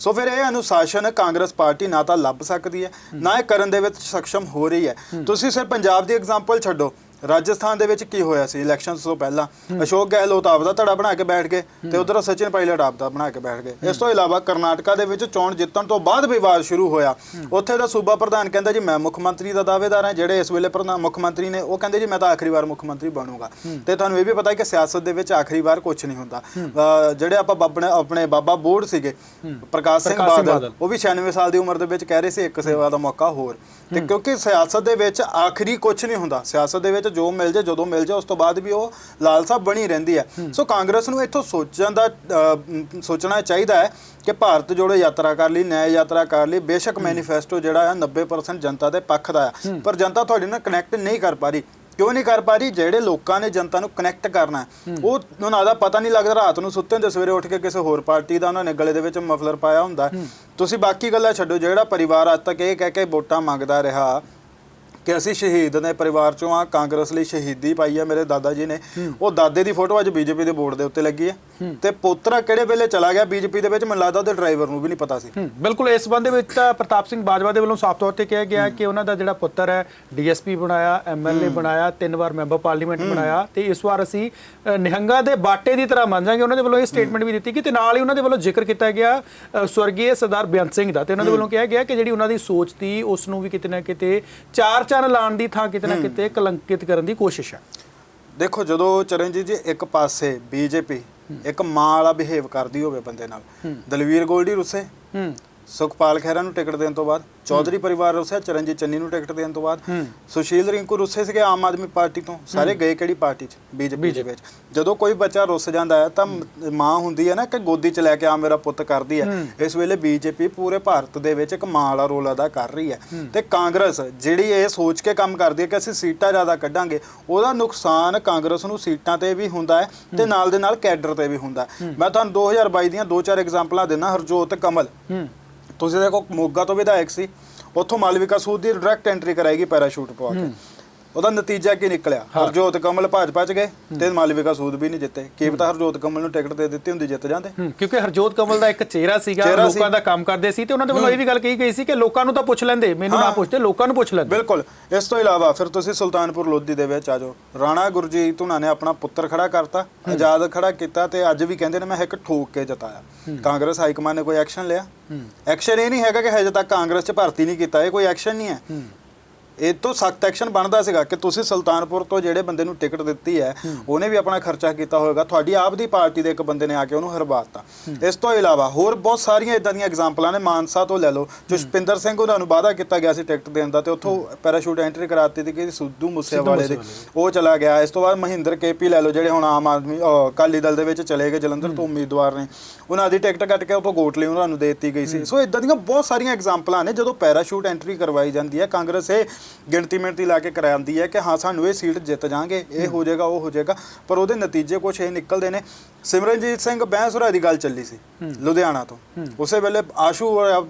B: ਸੋ ਫਿਰ ਇਹ ਅਨੁਸ਼ਾਸਨ ਕਾਂਗਰਸ ਪਾਰਟੀ ਨਾ ਤਾਂ ਲੱਭ ਸਕਦੀ ਹੈ ਨਾ ਇਹ ਕਰਨ ਦੇ ਵਿੱਚ ਸક્ષਮ ਹੋ ਰਹੀ ਹੈ। ਤੁਸੀਂ ਸਿਰ ਪੰਜਾਬ ਦੀ ਐਗਜ਼ਾਮਪਲ ਛੱਡੋ। ਰਾਜਸਥਾਨ ਦੇ ਵਿੱਚ ਕੀ ਹੋਇਆ ਸੀ? ਇਲੈਕਸ਼ਨਸ ਤੋਂ ਪਹਿਲਾਂ। ਅਸ਼ੋਕ ਗਹਿਲੋਤ ਆਪਦਾ ਧੜਾ ਬਣਾ ਕੇ ਬੈਠ ਗਏ ਤੇ ਉਧਰ ਸਚਿਨ ਪਾਇਲਟ ਆਪਦਾ ਬਣਾ ਕੇ ਬੈਠ ਗਏ। ਇਸ ਤੋਂ ਇਲਾਵਾ ਕਰਨਾਟਕਾ ਦੇ ਵਿੱਚ ਚੋਣ ਜਿੱਤਣ ਤੋਂ ਬਾਅਦ ਵਿਵਾਦ ਸ਼ੁਰੂ ਹੋਇਆ। ਉੱਥੇ ਦਾ ਸੂਬਾ ਪ੍ਰਧਾਨ ਕਹਿੰਦਾ ਜੀ ਮੈਂ ਮੁੱਖ ਮੰਤਰੀ ਦਾ ਦਾਅਵੇਦਾਰ ਹਾਂ ਜਿਹੜੇ ਇਸ ਵੇਲੇ ਪ੍ਰਧਾਨ ਮੁੱਖ ਮੰਤਰੀ ਨੇ ਉਹ ਕਹਿੰਦੇ ਜੀ ਮੈਂ ਤਾਂ ਆਖਰੀ ਵਾਰ ਮੁੱਖ ਮੰਤਰੀ ਬਣੂੰਗਾ। ਤੇ ਤੁਹਾਨੂੰ ਇਹ ਵੀ ਪਤਾ ਹੈ ਕਿ ਸਿਆਸਤ ਦੇ ਵਿੱਚ ਆਖਰੀ ਵਾਰ ਕੁਝ ਨਹੀਂ ਹੁੰਦਾ। ਜਿਹੜੇ ਆਪਾਂ ਆਪਣੇ ਆਪਣੇ ਬਾਬਾ ਬੋੜ ਸੀਗੇ ਪ੍ਰਕਾਸ਼ ਸਿੰਘ ਬਾਦਲ। ਉਹ ਵੀ 96 ਸਾਲ ਦੀ ਉਮਰ ਦੇ ਵਿੱਚ ਕਹਿ ਰਹੇ ਸੀ ਇੱਕ ਸੇਵਾ ਦਾ ਮੌਕਾ ਹੋਰ। ਤੇ ਕਿਉਂਕਿ ਸਿਆਸਤ ਦੇ ਵਿੱਚ ਆਖਰੀ ਕੁਝ ਨਹੀਂ ਹੁੰਦਾ। ਸਿਆਸਤ ਦੇ ਵਿੱਚ ਜੋ ਮਿਲ ਜੇ ਜਦੋਂ ਮਿਲ ਜੇ ਉਸ ਤੋਂ ਬਾਅਦ ਵੀ ਉਹ ਲਾਲਸਾ ਬਣੀ ਰਹਿੰਦੀ ਹੈ। ਸੋ ਕਾਂਗਰਸ ਨੂੰ ਇੱਥੋਂ ਸੋਚਣ ਦਾ ਸੋਚਣਾ ਚਾਹੀਦਾ ਹੈ ਕਿ ਭਾਰਤ ਜੋੜੋ ਯਾਤਰਾ ਕਰ ਲਈ ਨਿਆਂ ਯਾਤਰਾ ਕਰ ਲਈ। ਬੇਸ਼ੱਕ ਮੈਨੀਫੈਸਟੋ ਜਿਹੜਾ ਹੈ 90% ਜਨਤਾ ਦੇ ਪੱਖ ਦਾ ਹੈ। ਪਰ ਜਨਤਾ ਤੁਹਾਡੇ ਨਾਲ ਕਨੈਕਟ ਨਹੀਂ ਕਰ ਪਾ ਰਹੀ। ਕਿਉਂ ਨਹੀਂ ਕਰ ਪਾ ਰਹੀ? ਜਿਹੜੇ ਲੋਕਾਂ ਨੇ ਜਨਤਾ ਨੂੰ ਕਨੈਕਟ ਕਰਨਾ ਉਹ ਉਹਨਾਂ ਦਾ ਪਤਾ ਨਹੀਂ ਲੱਗਦਾ ਰਾਤ ਨੂੰ ਸੁੱਤੇ ਹੁੰਦੇ ਸਵੇਰੇ ਉੱਠ ਕੇ ਕਿਸੇ ਹੋਰ ਪਾਰਟੀ ਦਾ ਉਹਨਾਂ ਨੇ ਗਲੇ ਦੇ ਵਿੱਚ ਮਫਲਰ ਪਾਇਆ ਹੁੰਦਾ। ਤੁਸੀਂ ਬਾਕੀ ਗੱਲਾਂ ਛੱਡੋ। ਜਿਹੜਾ ਪਰਿਵਾਰ ਅੱਜ ਤੱਕ ਇਹ ਕਹਿ ਕੇ ਵੋਟਾਂ ਮੰਗਦਾ ਰਿਹਾ ਕਿ ਅਸੀਂ ਸ਼ਹੀਦ ਦੇ ਪਰਿਵਾਰ ਚੋਂ ਆ ਕਾਂਗਰਸ ਲਈ ਸ਼ਹੀਦੀ ਪਾਈ ਹੈ ਮੇਰੇ ਦਾਦਾ ਜੀ ਨੇ। ਉਹ ਦਾਦੇ ਦੀ ਫੋਟੋ ਅੱਜ ਬੀਜੇਪੀ ਦੇ ਬੋਰਡ ਦੇ ਉੱਤੇ ਲੱਗੀ ਹੈ। ਤੇ ਪੋਤਰਾ ਕਿਹੜੇ ਵੇਲੇ ਚਲਾ ਗਿਆ ਬੀਜੇਪੀ ਦੇ ਵਿੱਚ ਮੈਨੂੰ ਲੱਗਦਾ ਉਹਦੇ ਡਰਾਈਵਰ ਨੂੰ ਵੀ ਨਹੀਂ ਪਤਾ ਸੀ।
A: ਬਿਲਕੁਲ ਇਸ ਸੰਬੰਧ ਵਿੱਚ ਤਾਂ ਪ੍ਰਤਾਪ ਸਿੰਘ ਬਾਜਵਾ ਦੇ ਵੱਲੋਂ ਸਾਫ਼ ਤੌਰ ਤੇ ਕਿਹਾ ਗਿਆ ਕਿ ਉਹਨਾਂ ਦਾ ਜਿਹੜਾ ਪੁੱਤਰ ਹੈ ਡੀਐਸਪੀ ਬਣਾਇਆ ਐਮਐਲਏ ਬਣਾਇਆ ਤਿੰਨ ਵਾਰ ਮੈਂਬਰ ਪਾਰਲੀਮੈਂਟ ਬਣਾਇਆ ਤੇ ਇਸ ਵਾਰ ਅਸੀਂ ਨਿਹੰਗਾਂ ਦੇ ਬਾਟੇ ਦੀ ਤਰ੍ਹਾਂ ਮੰਨ ਜਾਾਂਗੇ ਉਹਨਾਂ ਦੇ ਵੱਲੋਂ ਇਹ ਸਟੇਟਮੈਂਟ ਵੀ ਦਿੱਤੀ ਕਿ ਤੇ ਨਾਲ ਹੀ ਉਹਨਾਂ ਦੇ ਵੱਲੋਂ ਜ਼ਿਕਰ ਕੀਤਾ ਗਿਆ ਸਵਰਗੀ ਸਰਦਾਰ ਬੇਅੰਤ ਸਿੰਘ ਦਾ ਤੇ ਉਹਨਾਂ ਦੇ ਵੱਲੋਂ ਕਿਹਾ ਗਿਆ ਕਿ ਜਿਹੜੀ ਉਹਨਾਂ ਦੀ ਸੋਚ ਸੀ ਉਸ ਨੂੰ ਵੀ ਕਿਤੇ ਨਾ ਕਿਤੇ ਚਾਰ ਚੰਨ ਲਾਉਣ ਦੀ ਥਾਂ ਕਿਤੇ ਨਾ ਕਿਤੇ ਕਲੰਕਿਤ ਕਰਨ ਦੀ ਕੋਸ਼ਿਸ਼ ਹੈ
B: ਦੇਖੋ ਜਦੋਂ ਚਰਨਜੀਤ ਜੀ ਇੱਕ ਪਾਸੇ ਬੀਜੇਪੀ ਇੱਕ ਮਾਂ ਵਾਲਾ ਬਿਹੇਵ ਕਰਦੀ ਹੋਵੇ ਬੰਦੇ ਨਾਲ ਦਲਵੀਰ ਗੋਲਡੀ ਰੁੱਸੇ ਸੁਖਪਾਲ ਖਹਿਰਾ ਨੂੰ ਟਿਕਟ ਦੇਣ ਤੋਂ ਬਾਅਦ ਚੌਧਰੀ ਪਰਿਵਾਰ ਰੁੱਸਿਆ ਚਰਨਜੀਤ ਚੰਨੀ ਨੂੰ ਟਿਕਟ ਦੇਣ ਤੋਂ ਬਾਅਦ ਸੁਸ਼ੀਲ ਰਿੰਕੂ ਰੁੱਸੇ ਸੀਗੇ ਆਮ ਆਦਮੀ ਪਾਰਟੀ ਤੋਂ। ਸਾਰੇ ਗਏ ਕਿਹੜੀ ਪਾਰਟੀ 'ਚ? ਬੀਜੇਪੀ ਦੇ ਵਿੱਚ। ਜਦੋਂ ਕੋਈ ਬੱਚਾ ਰੁੱਸ ਜਾਂਦਾ ਹੈ ਤਾਂ ਮ- ਹੁੰਦੀ ਹੈ ਨਾ ਕਿ ਗੋਦੀ 'ਚ ਲੈ ਕੇ ਆ ਮੇਰਾ ਪੁੱਤ ਕਰਦੀ ਹੈ। ਇਸ ਵੇਲੇ ਬੀਜੇਪੀ ਪੂਰੇ ਭਾਰਤ ਦੇ ਵਿੱਚ ਇੱਕ ਮਾਂ ਵਾਲਾ ਰੋਲ ਅਦਾ ਕਰ ਰਹੀ ਹੈ। ਤੇ ਕਾਂਗਰਸ ਜਿਹੜੀ ਇਹ ਸੋਚ ਕੇ ਕੰਮ ਕਰਦੀ ਹੈ ਕਿ ਅਸੀਂ ਸੀਟਾਂ ਜ਼ਿਆਦਾ ਕੱਢਾਂਗੇ ਉਹਦਾ ਨੁਕਸਾਨ ਕਾਂਗਰਸ ਨੂੰ ਸੀਟਾਂ ਤੇ ਵੀ ਹੁੰਦਾ ਹੈ ਤੇ ਨਾਲ ਦੇ ਨਾਲ ਕੈਡਰ ਤੇ ਵੀ ਹੁੰਦਾ ਮੈਂ ਤੁਹਾਨੂੰ 2022 ਦੀਆਂ ਦੋ ਚਾਰ ਐਗਜ਼ਾਮਪਲਾਂ ਦਿੰਦਾ ਹਰਜੋਤ ਕਮਲ। ਤੁਸੀਂ ਦੇਖੋ ਮੋਗਾ ਤੋਂ ਵਿਧਾਇਕ ਸੀ, ਉੱਥੋਂ ਮਾਲਵਿਕਾ ਸੂਦ ਦੀ ਡਾਇਰੈਕਟ ਐਂਟਰੀ ਕਰਾਏਗੀ ਪੈਰਾਸ਼ੂਟ ਪਵਾ ਕੇ। ਉਹਦਾ ਨਤੀਜਾ ਕੀ ਨਿਕਲਿਆ? ਹਰਜੋਤ ਕਮਲ ਭਾਜਪਾ ਚ ਗਏ ਤੇ ਮਾਲਵਿਕਾ ਸੂਦ ਵੀ ਨਹੀਂ ਜਿੱਤੇ। ਕੀ ਪਤਾ ਹਰਜੋਤ ਕਮਲ ਨੂੰ ਟਿਕਟ ਦੇ ਦਿੱਤੀ ਹੁੰਦੀ ਜਿੱਤ ਜਾਂਦੇ?
A: ਹੂੰ, ਕਿਉਂਕਿ ਹਰਜੋਤ ਕਮਲ ਦਾ ਇੱਕ ਚਿਹਰਾ ਸੀਗਾ
B: ਚਿਹਰਾ ਸੀ।
A: ਲੋਕਾਂ ਦਾ ਕੰਮ ਕਰਦੇ ਸੀ ਤੇ ਉਹਨਾਂ ਦੇ ਵੱਲੋਂ ਇਹ ਵੀ ਗੱਲ ਕਹੀ ਗਈ ਸੀ ਕਿ ਲੋਕਾਂ ਨੂੰ ਤਾਂ ਪੁੱਛ ਲੈਂਦੇ ਮੈਨੂੰ ਨਾ
B: ਹਾਂ।
A: ਪੁੱਛਦੇ ਲੋਕਾਂ ਨੂੰ ਪੁੱਛ ਲੈਂਦੇ।
B: ਬਿਲਕੁਲ। ਇਸ ਤੋਂ ਇਲਾਵਾ ਫਿਰ ਤੁਸੀਂ ਸੁਲਤਾਨਪੁਰ ਲੋਧੀ ਦੇ ਵਿੱਚ ਆ ਜਾਓ। ਰਾਣਾ ਗੁਰਜੀਤ ਉਹਨਾਂ ਨੇ ਆਪਣਾ ਪੁੱਤਰ ਖੜਾ ਕਰਤਾ ਆਜ਼ਾਦ ਖੜਾ ਕੀਤਾ ਤੇ ਅੱਜ ਵੀ ਕਹਿੰਦੇ ਨੇ ਮੈਂ ਇੱਕ ਠੋਕ ਕੇ ਜਿਤਾਇਆ। ਕਾਂਗਰਸ ਹਾਈ ਕਮਾਂਡ ਨੇ ਕੋਈ ਐਕਸ਼ਨ ਲਿਆ? ਐਕਸ਼ਨ ਇਹ ਨਹੀਂ ਹੈਗਾ ਕਿ ਹਜੇ ਤੱਕ ਕਾਂਗਰਸ 'ਚ ਭਰਤੀ ਨਹੀਂ ਕੀਤਾ ਇਹ ਕੋਈ ਐਕਸ਼ਨ ਨਹੀਂ ਹੈ। ਇਹ ਤੋਂ ਸਖਤ ਐਕਸ਼ਨ ਬਣਦਾ ਸੀਗਾ ਕਿ ਤੁਸੀਂ ਸੁਲਤਾਨਪੁਰ ਤੋਂ ਜਿਹੜੇ ਬੰਦੇ ਨੂੰ ਟਿਕਟ ਦਿੱਤੀ ਹੈ ਉਹਨੇ ਵੀ ਆਪਣਾ ਖਰਚਾ ਕੀਤਾ ਹੋਵੇਗਾ ਤੁਹਾਡੀ ਆਪ ਦੀ ਪਾਰਟੀ ਦੇ ਇੱਕ ਬੰਦੇ ਨੇ ਆ ਕੇ ਉਹਨੂੰ ਹਰਵਾਤਾ ਇਸ ਤੋਂ ਇਲਾਵਾ ਹੋਰ ਬਹੁਤ ਸਾਰੀਆਂ ਇਦਾਂ ਦੀਆਂ ਐਗਜ਼ਾਮਪਲਾਂ ਨੇ ਮਾਨਸਾ ਤੋਂ ਲੈ ਲਓ ਜਸਪਿੰਦਰ ਸਿੰਘ ਉਹਨਾਂ ਨੂੰ ਵਾਅਦਾ ਕੀਤਾ ਗਿਆ ਸੀ ਟਿਕਟ ਦੇਣ ਦਾ ਤੇ ਉੱਥੋਂ ਪੈਰਾਸ਼ੂਟ ਐਂਟਰੀ ਕਰਾਤੀ ਸੀ ਕਿ ਸਿੱਧੂ ਮੂਸੇਵਾਲੇ ਦੇ ਉਹ ਚਲਾ ਗਿਆ। ਇਸ ਤੋਂ ਬਾਅਦ ਮਹਿੰਦਰ ਕੇਪੀ ਲੈ ਲਓ ਜਿਹੜੇ ਹੁਣ ਆਮ ਆਦਮੀ ਅਕਾਲੀ ਦਲ ਦੇ ਵਿੱਚ ਚਲੇ ਗਏ ਜਲੰਧਰ ਤੋਂ ਉਮੀਦਵਾਰ ਨੇ। ਉਹਨਾਂ ਦੀ ਟਿਕਟ ਕੱਟ ਕੇ ਉੱਥੋਂ ਗੋਟਲੀ ਉਹਨਾਂ ਨੂੰ ਦੇ ਦਿੱਤੀ ਗਈ ਸੀ। ਸੋ ਇਦਾਂ ਦੀਆਂ ਬਹੁਤ ਸਾਰੀਆਂ ਐਗਜ਼ਾਮਪਲਾਂ ਨੇ ਜਦੋਂ ਪੈਰਾਸ਼ੂਟ ਐਂਟਰੀ ਕਰਵਾਈ ਜਾਂਦੀ ਹੈ ਕਾਂਗਰਸ ਇਹ ਗਿਣਤੀ ਮਿਣਤੀ ਲਾ ਕੇ ਕਰਾਉਂਦੀ ਹੈ ਕਿ ਹਾਂ ਸਾਨੂੰ ਇਹ ਸੀਟ ਜਿੱਤ ਜਾਾਂਗੇ ਇਹ ਹੋ। ਜਾਏਗਾ ਉਹ ਹੋ ਜਾਏਗਾ ਪਰ ਉਹਦੇ ਨਤੀਜੇ ਕੁਝ ਇਹ ਨਿਕਲਦੇ ਨੇ। ਸਿਮਰਨਜੀਤ ਸਿੰਘ ਬੈਂਸੁਰਾ ਦੀ ਗੱਲ ਚੱਲੀ ਸੀ ਲੁਧਿਆਣਾ ਤੋਂ। ਉਸੇ ਵੇਲੇ ਆਸ਼ੂ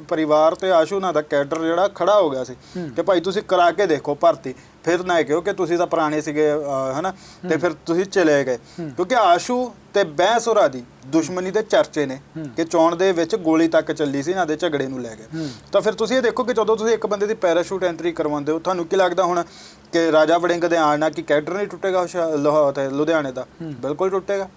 B: ਪਰਿਵਾਰ ਤੇ ਆਸ਼ੂ ਨਾਲ ਦਾ ਕੈਡਰ ਜਿਹੜਾ ਖੜਾ ਹੋ ਗਿਆ ਸੀ ਕਿ ਭਾਈ ਤੁਸੀਂ ਕਰਾ ਕੇ ਦੇਖੋ ਭਰਤੀ। ਫਿਰ ਨਾ ਕਿਹੋ ਕਿ ਤੁਸੀਂ ਤਾਂ ਪੁਰਾਣੇ ਸੀਗੇ ਅਹ, ਹਨਾ? ਤੇ ਫਿਰ ਤੁਸੀਂ ਚਲੇ ਗਏ। ਕਿਉਂਕਿ ਆਸ਼ੂ ਤੇ ਬੈਂਸੁਰਾ ਦੀ ਦੁਸ਼ਮਣੀ ਦੇ ਚਰਚੇ ਨੇ ਕਿ ਚੋਣ ਦੇ ਵਿੱਚ ਗੋਲੀ ਤੱਕ ਚੱਲੀ ਸੀ ਇਹਨਾਂ ਦੇ ਝਗੜੇ ਨੂੰ ਲੈ ਕੇ। ਤਾਂ ਫਿਰ ਤੁਸੀਂ ਇਹ ਦੇਖੋ ਕਿ ਜਦੋਂ ਤੁਸੀਂ ਇੱਕ ਬੰਦੇ ਦੀ ਪੈਰਾਸ਼ੂਟ ਐਂਟਰੀ ਕਰਵਾਉਂਦੇ ਹੋ ਤੁਹਾਨੂੰ ਕੀ ਲੱਗਦਾ ਹੁਣ ਕਿ ਰਾਜਾ ਵੜਿੰਗ ਦੇ ਆਣ ਨਾਲ ਕਿ ਕੈਡਰ ਨਹੀਂ ਟੁੱਟੇਗਾ ਹੁਸ਼ਿਆ- ਲਾਹੌਰ ਤੇ ਲੁਧਿਆਣੇ ਦਾ? ਬਿਲਕੁਲ ਟੁੱਟੇਗਾ।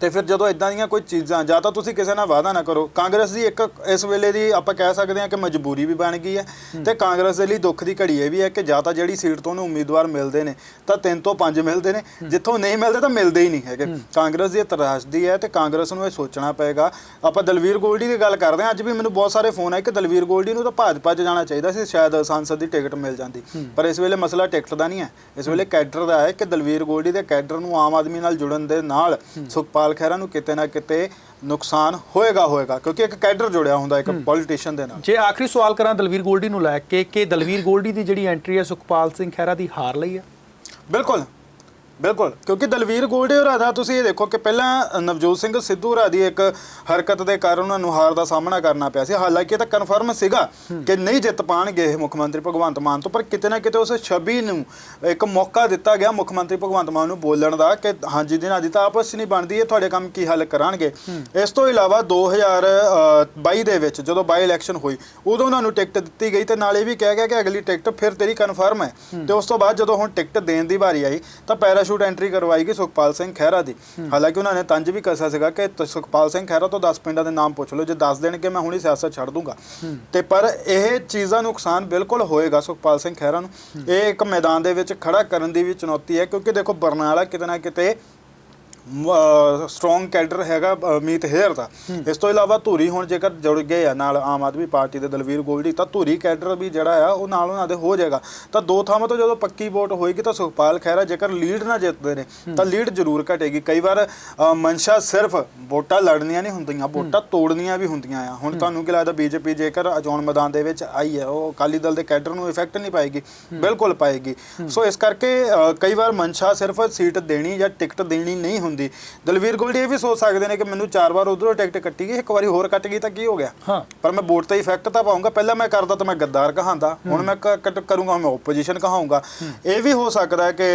B: ਤੇ ਫਿਰ ਜਦੋਂ ਇਦਾਂ ਦੀਆਂ ਕੋਈ ਚੀਜ਼ਾਂ ਜਾਂ ਤਾਂ ਤੁਸੀਂ ਕਿਸੇ ਨਾਲ ਵਾਅਦਾ ਨਾ ਕਰੋ। ਕਾਂਗਰਸ ਦੀ ਇੱਕ ਇਸ ਵੇਲੇ ਦੀ ਆਪਾਂ ਕਹਿ ਸਕਦੇ ਹਾਂ ਕਿ ਮਜਬੂਰੀ ਵੀ ਬਣ ਗਈ ਹੈ ਤੇ ਕਾਂਗਰਸ ਦੇ ਲਈ ਦੁੱਖ ਦੀ ਘੜੀ ਇਹ ਵੀ ਹੈ ਕਿ ਜਾਂ ਤਾਂ ਜਿਹੜੀ ਸੀਟ ਤੋਂ ਉਹਨੂੰ ਉਮੀਦਵਾਰ ਮਿਲਦੇ ਨੇ ਤਾਂ ਤਿੰਨ ਤੋਂ ਪੰਜ ਮਿਲਦੇ ਨੇ। ਜਿੱਥੋਂ ਨਹੀਂ ਮਿਲਦੇ ਤਾਂ ਮਿਲਦੇ ਹੀ ਨਹੀਂ ਹੈਗੇ। ਕਾਂਗਰਸ ਦੀ ਤਰਾਸਦੀ ਹੈ ਤੇ ਕਾਂਗਰਸ ਨੂੰ ਇਹ ਸੋਚਣਾ ਪਏਗਾ। ਆਪਾਂ ਦਲਵੀਰ ਗੋਲਡੀ ਦੀ ਗੱਲ ਕਰਦੇ ਹਾਂ ਅੱਜ ਵੀ ਮੈਨੂੰ ਬਹੁਤ ਸਾਰੇ ਫੋਨ ਆਏ ਕਿ ਦਲਵੀਰ ਗੋਲਡੀ ਨੂੰ ਤਾਂ ਭਾਜਪਾ 'ਚ ਜਾਣਾ ਚਾਹੀਦਾ ਸੀ ਸ਼ਾਇਦ ਸੰਸਦ ਦੀ ਟਿਕਟ ਮਿਲ ਜਾਂਦੀ। ਪਰ ਇਸ ਵੇਲੇ ਮਸਲਾ ਟਿਕਟ ਦਾ ਨਹੀਂ ਹੈ। ਇਸ ਵੇਲੇ ਕੈਡਰ ਦਾ ਹੈ ਕਿ ਦਲਵੀਰ ਗੋਲਡੀ ਦੇ ਕੈਡਰ ਨੂੰ ਆਮ ਆਦਮੀ ਨਾਲ ਜੁੜਨ ਦੇ ਨਾਲ ਸੁਖਪਾਲ ਖਹਿਰਾ ਨੂੰ ਕਿਤੇ ਨਾ ਕਿਤੇ ਨੁਕਸਾਨ ਹੋਏਗਾ ਹੋਏਗਾ ਕਿਉਂਕਿ ਇੱਕ ਕੈਡਰ ਜੁੜਿਆ ਹੁੰਦਾ ਇੱਕ ਪੋਲੀਟੀਸ਼ੀਅਨ ਦੇ ਨਾਲ।
A: ਜੇ ਆਖਰੀ ਸਵਾਲ ਕਰਾਂ ਦਲਵੀਰ ਗੋਲਡੀ ਨੂੰ ਲੈ ਕੇ ਕਿ ਦਲਵੀਰ ਗੋਲਡੀ ਦੀ ਜਿਹੜੀ ਐਂਟਰੀ ਹੈ ਸੁਖਪਾਲ ਸਿੰਘ ਖਹਿਰਾ ਦੀ ਹਾਰ ਲਈ ਹੈ?
B: ਬਿਲਕੁਲ। ਬਿਲਕੁਲ। ਕਿਉਂਕਿ ਦਲਵੀਰ ਗੋਲਡੇ ਹੋਰਾਂ ਦਾ ਤੁਸੀਂ ਇਹ ਦੇਖੋ ਕਿ ਪਹਿਲਾਂ ਨਵਜੋਤ ਸਿੰਘ ਸਿੱਧੂ ਹੋਰਾਂ ਦੀ ਇੱਕ ਹਰਕਤ ਦੇ ਕਾਰਨ ਉਹਨਾਂ ਨੂੰ ਹਾਰ ਦਾ ਸਾਹਮਣਾ ਕਰਨਾ ਪਿਆ ਸੀ। ਹਾਲਾਂਕਿ ਇਹ ਤਾਂ ਕਨਫਰਮ ਸੀਗਾ ਕਿ ਨਹੀਂ ਜਿੱਤ ਪਾਣਗੇ ਇਹ ਮੁੱਖ ਮੰਤਰੀ ਭਗਵੰਤ ਮਾਨ ਤੋਂ ਪਰ ਕਿਤੇ ਨਾ ਕਿਤੇ ਉਸ ਛਵੀ ਨੂੰ ਇੱਕ ਮੌਕਾ ਦਿੱਤਾ ਗਿਆ ਮੁੱਖ ਮੰਤਰੀ ਭਗਵੰਤ ਮਾਨ ਨੂੰ ਬੋਲਣ ਦਾ ਕਿ ਹਾਂਜੀ ਜਿਹਨਾਂ ਦੀ ਤਾਂ ਆਪਸ ਨਹੀਂ ਬਣਦੀ ਇਹ ਤੁਹਾਡੇ ਕੰਮ ਕੀ ਹੱਲ ਕਰਨਗੇ ਇਸ ਤੋਂ ਇਲਾਵਾ 2022 ਦੇ ਵਿੱਚ ਜਦੋਂ ਬਾਈ ਇਲੈਕਸ਼ਨ ਹੋਈ ਉਦੋਂ ਉਹਨਾਂ ਨੂੰ ਟਿਕਟ ਦਿੱਤੀ ਗਈ ਤੇ ਨਾਲ ਇਹ ਵੀ ਕਿਹਾ ਗਿਆ ਕਿ ਅਗਲੀ ਟਿਕਟ ਫਿਰ ਤੇਰੀ ਕਨਫਰਮ ਹੈ। ਤੇ ਉਸ ਤੋਂ ਬਾਅਦ ਜਦੋਂ ਹੁਣ ਟਿਕਟ ਦੇਣ ਦੀ ਵਾਰੀ ਆਈ ਤਾਂ ਪੈਰਾਸ਼ੂਟ ਐਂਟਰੀ ਕਰਵਾਈ ਗਈ ਸੁਖਪਾਲ ਸਿੰਘ ਖਹਿਰਾ ਦੀ। ਹਾਲਾਂਕਿ ਉਹਨਾਂ ਨੇ ਤੰਜ ਵੀ ਕਸਿਆ ਸੀਗਾ ਕਿ ਤ- ਸੁਖਪਾਲ ਸਿੰਘ ਖਹਿਰਾ ਤੋਂ 10 ਪਿੰਡਾਂ ਦੇ ਨਾਮ ਪੁੱਛ ਲਓ ਜੇ ਦੱਸ ਦੇਣਗੇ ਮੈਂ ਹੁਣੀ ਸਿਆਸਤ ਛੱਡ ਦੂੰਗਾ। ਤੇ ਪਰ ਇਹ ਚੀਜ਼ਾਂ ਨੁਕਸਾਨ ਬਿਲਕੁਲ ਹੋਏਗਾ ਸੁਖਪਾਲ ਸਿੰਘ ਖਹਿਰਾ ਨੂੰ। ਇਹ ਇੱਕ ਮੈਦਾਨ ਦੇ ਵਿੱਚ ਖੜਾ ਕਰਨ ਦੀ ਵੀ ਚੁਣੌਤੀ ਹੈ ਕਿਉਂਕਿ ਦੇਖੋ ਬਰਨਾਲਾ ਕਿਤੇ ਨਾ ਕਿਤੇ ਸਟਰੋਂਗ ਕੈਡਰ ਹੈਗਾ ਮੀਤ ਹੇਅਰ ਦਾ। ਇਸ ਤੋਂ ਇਲਾਵਾ ਧੂਰੀ ਹੁਣ ਜੇਕਰ ਜੁੜ ਗਏ ਆ ਨਾਲ ਆਮ ਆਦਮੀ ਪਾਰਟੀ ਦੇ ਦਲਵੀਰ ਗੋਲਡੀ ਤਾਂ ਧੂਰੀ ਕੈਡਰ ਵੀ ਜਿਹੜਾ ਆ ਉਹ ਨਾਲ ਉਹਨਾਂ ਦੇ ਹੋ ਜਾਏਗਾ। ਤਾਂ ਦੋ ਥਾਵਾਂ ਤੋਂ ਜਦੋਂ ਪੱਕੀ ਵੋਟ ਹੋਏਗੀ ਤਾਂ ਸੁਖਪਾਲ ਖਹਿਰਾ ਜੇਕਰ ਲੀਡ ਨਾ ਜਿੱਤਦੇ ਨੇ ਤਾਂ ਲੀਡ ਜ਼ਰੂਰ ਘਟੇਗੀ। ਕਈ ਵਾਰ ਮਨਸ਼ਾ ਸਿਰਫ ਵੋਟਾਂ ਲੜਨੀਆਂ ਨਹੀਂ ਹੁੰਦੀਆਂ ਵੋਟਾਂ ਤੋੜਨੀਆਂ ਵੀ ਹੁੰਦੀਆਂ ਆ। ਹੁਣ ਤੁਹਾਨੂੰ ਕੀ ਲੱਗਦਾ ਬੀਜੇਪੀ ਜੇਕਰ ਚੋਣ ਮੈਦਾਨ ਦੇ ਵਿੱਚ ਆਈ ਹੈ ਉਹ ਅਕਾਲੀ ਦਲ ਦੇ ਕੈਡਰ ਨੂੰ ਇਫੈਕਟ ਨਹੀਂ ਪਾਏਗੀ? ਬਿਲਕੁਲ ਪਾਏਗੀ। ਸੋ ਇਸ ਕਰਕੇ ਕਈ ਵਾਰ ਮਨਸ਼ਾ ਸਿਰਫ ਸੀਟ ਦੇਣੀ ਜਾਂ ਟਿਕਟ ਦੇਣੀ ਨਹੀਂ ਹੁੰਦੀ। ਦਲਵੀਰ ਗੋਲਡੀ ਇਹ ਵੀ ਸੋਚ ਸਕਦੇ ਨੇ ਕਿ ਮੈਨੂੰ ਚਾਰ ਵਾਰ ਉਧਰੋਂ ਟਿਕਟ ਕੱਟੀ ਗਈ ਇੱਕ ਵਾਰੀ ਹੋਰ ਕੱਟ ਗਈ ਤਾਂ ਕੀ ਹੋ ਗਿਆ?
A: ਹਾਂ।
B: ਪਰ ਮੈਂ ਵੋਟ ਤੇ ਇਫੈਕਟ ਤਾਂ ਪਾਉਂਗਾ ਪਹਿਲਾਂ ਮੈਂ ਕਰਦਾ ਤਾਂ ਮੈਂ ਗੱਦਾਰ ਕਹਾਂਦਾ ਹੁਣ ਮੈਂ ਕਰੂੰਗਾ ਮੈਂ ਆਪੋਜੀਸ਼ਨ ਕਹਾਉਂਗਾ ਇਹ ਵੀ ਹੋ ਸਕਦਾ ਹੈ ਕਿ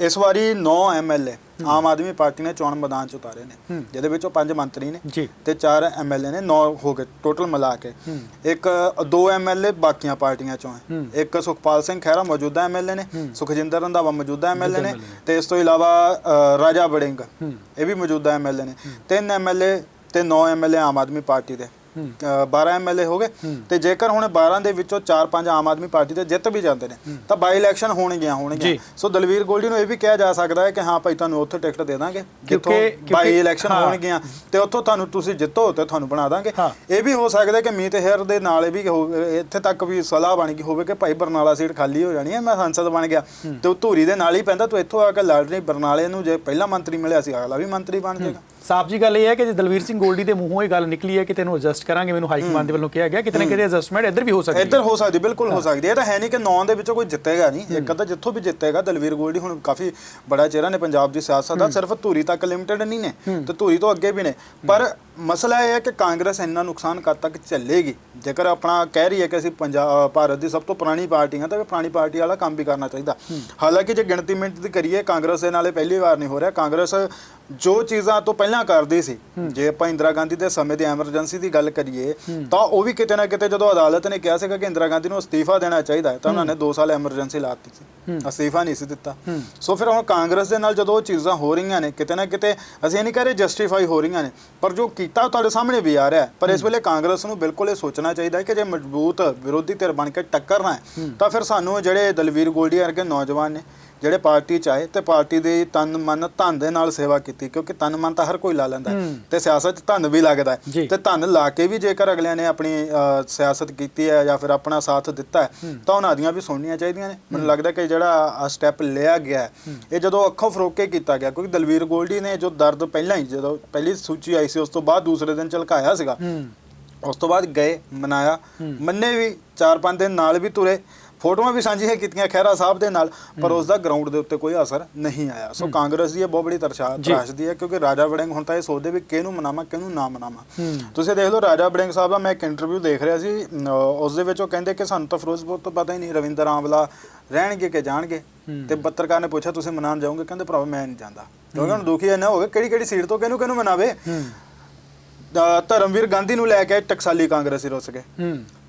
B: ਇਸ ਵਾਰੀ 9 ਐਮਐਲਏ ਆਮ ਆਦਮੀ ਪਾਰਟੀ ਨੇ ਚੋਣ ਮੈਦਾਨ ਚ ਉਤਾਰੇ ਨੇ ਜਿਹਦੇ ਵਿੱਚੋਂ ਪੰਜ ਮੰਤਰੀ ਨੇ ਤੇ ਚਾਰ ਐਮਐਲਏ ਨੇ 9 ਹੋ ਗਏ ਟੋਟਲ ਮਿਲਾ ਕੇ। ਇੱਕ ਦੋ ਐਮਐਲਏ ਬਾਕੀਆਂ ਪਾਰਟੀਆਂ ਚੋਂ ਹੈ। ਇੱਕ ਸੁਖਪਾਲ ਸਿੰਘ ਖਹਿਰਾ ਮੌਜੂਦਾ ਐਮਐਲਏ ਨੇ ਸੁਖਜਿੰਦਰ ਰੰਧਾਵਾ ਮੌਜੂਦਾ ਐਮਐਲਏ ਨੇ ਤੇ ਇਸ ਤੋਂ ਇਲਾਵਾ ਰਾਜਾ ਵੜਿੰਗ ਇਹ ਵੀ ਮੌਜੂਦਾ ਐਮਐਲਏ ਨੇ। ਤਿੰਨ ਐਮਐਲਏ ਤੇ 9 ਐਮਐਲਏ ਆਮ ਆਦਮੀ ਪਾਰਟੀ ਦੇ। 12 ਐਮਐਲਏ ਹੋ ਗਏ। ਤੇ ਜੇਕਰ ਹੁਣ 12 ਦੇ ਵਿੱਚੋਂ 4-5 ਆਮ ਆਦਮੀ ਪਾਰਟੀ ਦੇ ਜਿੱਤ ਵੀ ਜਾਂਦੇ ਨੇ ਤਾਂ ਬਾਈ ਇਲੈਕਸ਼ਨ ਹੋਣਗੀਆਂ ਹੋਣਗੀਆਂ। ਸੋ ਦਲਵੀਰ ਗੋਲਡੀ ਨੂੰ ਇਹ ਵੀ ਕਿਹਾ ਜਾ ਸਕਦਾ ਹੈ ਕਿ ਹਾਂ ਭਾਈ ਤੁਹਾਨੂੰ ਉੱਥੇ ਟਿਕਟ ਦੇ ਦਾਂਗੇ ਜਿੱਥੋਂ ਬਾਈ ਇਲੈਕਸ਼ਨ। ਹੋਣਗੀਆਂ। ਤੇ ਉੱਥੋਂ ਤੁਹਾਨੂੰ ਤੁਸੀਂ ਜਿੱਤੋ ਤੇ ਤੁਹਾਨੂੰ ਬਣਾ ਦਾਂਗੇ। ਇਹ ਵੀ ਹੋ ਸਕਦਾ ਕਿ ਮੀਤ ਹੇਅਰ ਦੇ ਨਾਲ ਵੀ ਇੱਥੇ ਤੱਕ ਵੀ ਸਲਾਹ ਬਣ ਗਈ ਹੋਵੇ ਕਿ ਭਾਈ ਬਰਨਾਲਾ ਸੀਟ ਖਾਲੀ ਹੋ ਜਾਣੀ ਹੈ ਮੈਂ ਸੰਸਦ ਬਣ ਗਿਆ। ਤੇ ਉਹ ਧੂਰੀ ਦੇ ਨਾਲ ਹੀ ਪੈਂਦਾ ਤੂੰ ਇੱਥੋਂ ਆ ਕੇ ਲੜ ਨਹੀਂ ਬਰਨਾਲੇ ਨੂੰ ਜੇ ਪਹਿਲਾ ਮੰਤਰੀ ਮਿਲਿਆ ਸੀ ਅਗਲਾ ਵੀ ਮੰਤਰੀ ਬਣ ਜਾਏਗਾ।
A: ਸਾਫ਼ ਜੀ ਗੱਲ ਇਹ ਹੈ ਕਿ ਜੇ ਦਲਵੀਰ ਸਿੰਘ ਗੋਲਡੀ ਦੇ ਮੂੰਹੋਂ ਇਹ ਗੱਲ ਨਿਕਲੀ ਹੈ ਕਿ ਤੈਨੂੰ ਐਡਜਸਟ ਕਰਾਂਗੇ ਮੈਨੂੰ ਹਾਈ ਕਮਾਂਡ ਦੇ ਵੱਲੋਂ ਕਿਹਾ ਗਿਆ ਕਿਤੇ ਨਾ ਕਿਤੇ ਐਡਜਸਟਮੈਂਟ ਇੱਧਰ ਵੀ ਹੋ ਸਕਦੀ ਹੈ।
B: ਇੱਧਰ ਹੋ ਸਕਦੀ ਬਿਲਕੁਲ ਹੋ ਸਕਦੀ ਹੈ। ਇਹ ਤਾਂ ਹੈ ਨਹੀਂ ਕਿ ਨੌਂ ਦੇ ਵਿੱਚੋਂ ਕੋਈ ਜਿੱਤੇਗਾ ਨਹੀਂ। ਇੱਕ ਅੱਧਾ ਜਿੱਥੋਂ ਵੀ ਜਿੱਤੇਗਾ ਦਲਵੀਰ ਗੋਲਡੀ ਹੁਣ ਕਾਫੀ ਬੜਾ ਚਿਹਰਾ ਨੇ ਪੰਜਾਬ ਦੀ ਸਿਆਸਤ ਦਾ ਸਿਰਫ ਧੂਰੀ ਤੱਕ ਲਿਮਟਿਡ ਨਹੀਂ ਨੇ ਤੇ ਧੂਰੀ ਤੋਂ ਅੱਗੇ ਵੀ ਨੇ। ਪਰ ਮਸਲਾ ਇਹ ਹੈ ਕਿ ਕਾਂਗਰਸ ਇੰਨਾ ਨੁਕਸਾਨ ਕਦ ਤੱਕ ਝੱਲੇਗੀ ਜੇਕਰ ਆਪਣਾ ਕਹਿ ਰਹੀ ਹੈ ਕਿ ਅਸੀਂ ਪੰਜਾਬ ਭਾਰਤ ਦੀ ਸਭ ਤੋਂ ਪੁਰਾਣੀ ਪਾਰਟੀ ਹਾਂ ਤਾਂ ਫਿਰ ਪੁਰਾਣੀ ਪਾਰਟੀ ਵਾਲਾ ਕੰਮ ਵੀ ਕਰਨਾ ਚਾਹੀਦਾ। ਹਾਲਾਂਕਿ ਜੇ ਗਿਣਤੀ ਮਿੰਟ ਦੀ ਕਰੀਏ ਕਾਂਗਰਸ ਦੇ ਨਾਲ ਇਹ ਪਹਿਲੀ ਵਾਰ ਨਹੀਂ ਹੋ ਰਿਹਾ। ਕਾਂਗਰਸ ਜੋ ਚੀਜ਼ਾਂ ਤੋਂ ਪਹਿਲਾਂ ਕਰਦੀ ਸੀ, ਜੇ ਆਪਾਂ ਇੰਦਰਾ ਗਾਂਧੀ ਦੇ ਸਮੇਂ ਦੀ ਐਮਰਜੈਂਸੀ ਦੀ ਗੱਲ ਕਰੀਏ, ਤਾਂ ਉਹ ਵੀ ਕਿਤੇ ਨਾ ਕਿਤੇ ਜਦੋਂ ਅਦਾਲਤ ਨੇ ਕਿਹਾ ਸੀਗਾ ਕਿ ਇੰਦਰਾ ਗਾਂਧੀ ਨੂੰ ਅਸਤੀਫਾ ਦੇਣਾ ਚਾਹੀਦਾ ਹੈ, ਤਾਂ ਉਹਨਾਂ ਨੇ 2 ਸਾਲ ਐਮਰਜੈਂਸੀ ਲਾ ਦਿੱਤੀ ਸੀ। ਅਸਤੀਫਾ ਨਹੀਂ ਸੀ ਦਿੱਤਾ। ਸੋ ਫਿਰ ਹੁਣ ਕਾਂਗਰਸ ਦੇ ਨਾਲ ਜਦੋਂ ਉਹ ਚੀਜ਼ਾਂ ਹੋ ਰਹੀਆਂ ਨੇ, ਕਿਤੇ ਨਾ ਕਿਤੇ ਅਸੀਂ ਇਹ ਨਹੀਂ ਕਹਿ ਰਹੇ ਜਸਟੀਫਾਈ ਹੋ ਰਹੀਆਂ ਨੇ, ਪਰ ਜੋ ਕੀਤਾ ਤੁਹਾਡੇ ਸਾਹਮਣੇ ਵੀ ਆ ਰਿਹਾ ਪਰ ਇਸ ਵੇਲੇ ਕਾਂਗਰਸ ਨੂੰ ਬਿਲਕੁਲ ਇਹ ਸੋਚਣਾ ਚਾਹੀਦਾ ਹੈ ਕਿ ਜੇ ਮਜ਼ਬੂਤ ਵਿਰੋਧੀ ਧਿਰ ਬਣ ਕੇ ਟੱਕਰਨਾ ਹੈ ਤਾਂ ਫਿਰ ਸਾਨੂੰ ਜਿਹੜੇ ਦਲਵੀਰ ਗੋਲਡੀ ਵਰਗੇ ਨੌਜਵਾਨ ਨੇ ਜਿਹੜੇ ਪਾਰਟੀ ਚ ਆਏ ਤੇ ਪਾਰਟੀ ਦੇ ਤਨ ਮਨ ਧਨ ਦੇ ਨਾਲ ਸੇਵਾ ਕੀਤੀ ਕਿਉਂਕਿ ਤਨ ਮਨ ਤਾਂ ਹਰ ਕੋਈ ਲਾ ਲੈਂਦਾ ਤੇ ਸਿਆਸਤ 'ਚ ਧਨ ਵੀ ਲੱਗਦਾ। ਹੈ। ਤੇ ਧਨ ਲਾ ਕੇ ਵੀ ਜੇਕਰ ਅਗਲਿਆਂ ਨੇ ਆਪਣੀ ਸਿਆਸਤ ਕੀਤੀ ਹੈ ਜਾਂ ਫਿਰ ਆਪਣਾ ਸਾਥ ਦਿੱਤਾ ਹੈ ਤਾਂ ਉਹਨਾਂ ਦੀਆਂ ਵੀ ਸੁਣਨੀਆਂ ਚਾਹੀਦੀਆਂ ਨੇ। ਮੈਨੂੰ ਲੱਗਦਾ ਕਿ ਜਿਹੜਾ ਸਟੈਪ ਲਿਆ ਗਿਆ ਇਹ ਜਦੋਂ ਅੱਖੋਂ ਫਰੋਕ ਕੇ ਕੀਤਾ ਗਿਆ ਕਿਉਂਕਿ ਦਲਵੀਰ ਗੋਲਡੀ ਨੇ ਜੋ ਦਰਦ ਪਹਿਲਾਂ ਹੀ ਜਦੋਂ ਪਹਿਲੀ ਸੂਚੀ ਆਈ ਸੀ ਉਸ ਤੋਂ ਬਾਅਦ ਦੂਸਰੇ ਦਿਨ ਝਲਕਾਇਆ ਸੀਗਾ। ਉਸ ਤੋਂ ਬਾਅਦ ਗਏ ਮਨਾਇਆ। ਮੰਨੇ ਵੀ ਚਾਰ ਪੰਜ ਦਿਨ ਨਾਲ ਵੀ ਤੁਰੇ ਫੋਟੋਆਂ ਵੀ ਸਾਂਝੀਆਂ ਕੀਤੀਆਂ ਖਹਿਰਾ ਸਾਹਿਬ ਦੇ ਨਾਲ ਪਰ ਉਸ ਦਾ ਗਰਾਊਂਡ ਦੇ ਉੱਤੇ ਕੋਈ ਅਸਰ ਨਹੀਂ ਆਇਆ। ਸੋ ਕਾਂਗਰਸ ਦੀ ਇਹ ਬਹੁਤ ਬੜੀ ਤਰਸ਼ਾ ਤਰਾਸ਼ਦੀ ਹੈ ਕਿਉਂਕਿ ਰਾਜਾ ਵੜਿੰਗ ਹੁਣ ਤਾਂ ਇਹ ਸੋਚਦੇ ਵੀ ਕਿਹਨੂੰ ਮਨਾਵਾਂ ਕਿਹਨੂੰ ਨਾ ਮਨਾਵਾਂ। ਤੁਸੀਂ ਦੇਖ ਲਓ ਰਾਜਾ ਵੜਿੰਗ ਸਾਹਿਬ ਦਾ ਮੈਂ ਇੱਕ ਇੰਟਰਵਿਊ ਦੇਖ ਰਿਹਾ ਸੀ। ਉਸ ਦੇ ਵਿੱਚ ਉਹ ਕਹਿੰਦੇ ਕਿ ਸਾਨੂੰ ਤਾਂ ਫਿਰੋਜ਼ਪੁਰ ਤੋਂ ਪਤਾ ਹੀ ਨਹੀਂ ਰਵਿੰਦਰ ਆਂਵਲਾ ਰਹਿਣਗੇ ਕਿ ਜਾਣਗੇ? ਤੇ ਪੱਤਰਕਾਰ ਨੇ ਪੁੱਛਿਆ ਤੁਸੀਂ ਮਨਾਉਣ ਜਾਓਗੇ? ਕਹਿੰਦੇ ਭਰਾਵਾ ਮੈਂ ਨਹੀਂ ਜਾਂਦਾ। ਕਿਉਂਕਿ ਹੁਣ ਦੁਖੀ ਇੰਨਾ ਹੋ ਗਿਆ ਕਿਹੜੀ ਕਿਹੜੀ ਸੀਟ ਤੋਂ ਕਿਹਨੂੰ ਕਿਹਨੂੰ ਮਨਾਵੇ? ਧਰਮਵੀਰ ਗਾਂਧੀ ਨੂੰ ਲੈ ਕੇ ਟਕਸਾਲੀ ਕਾਂਗਰਸੀ ਰੁੱਸ ਗਏ।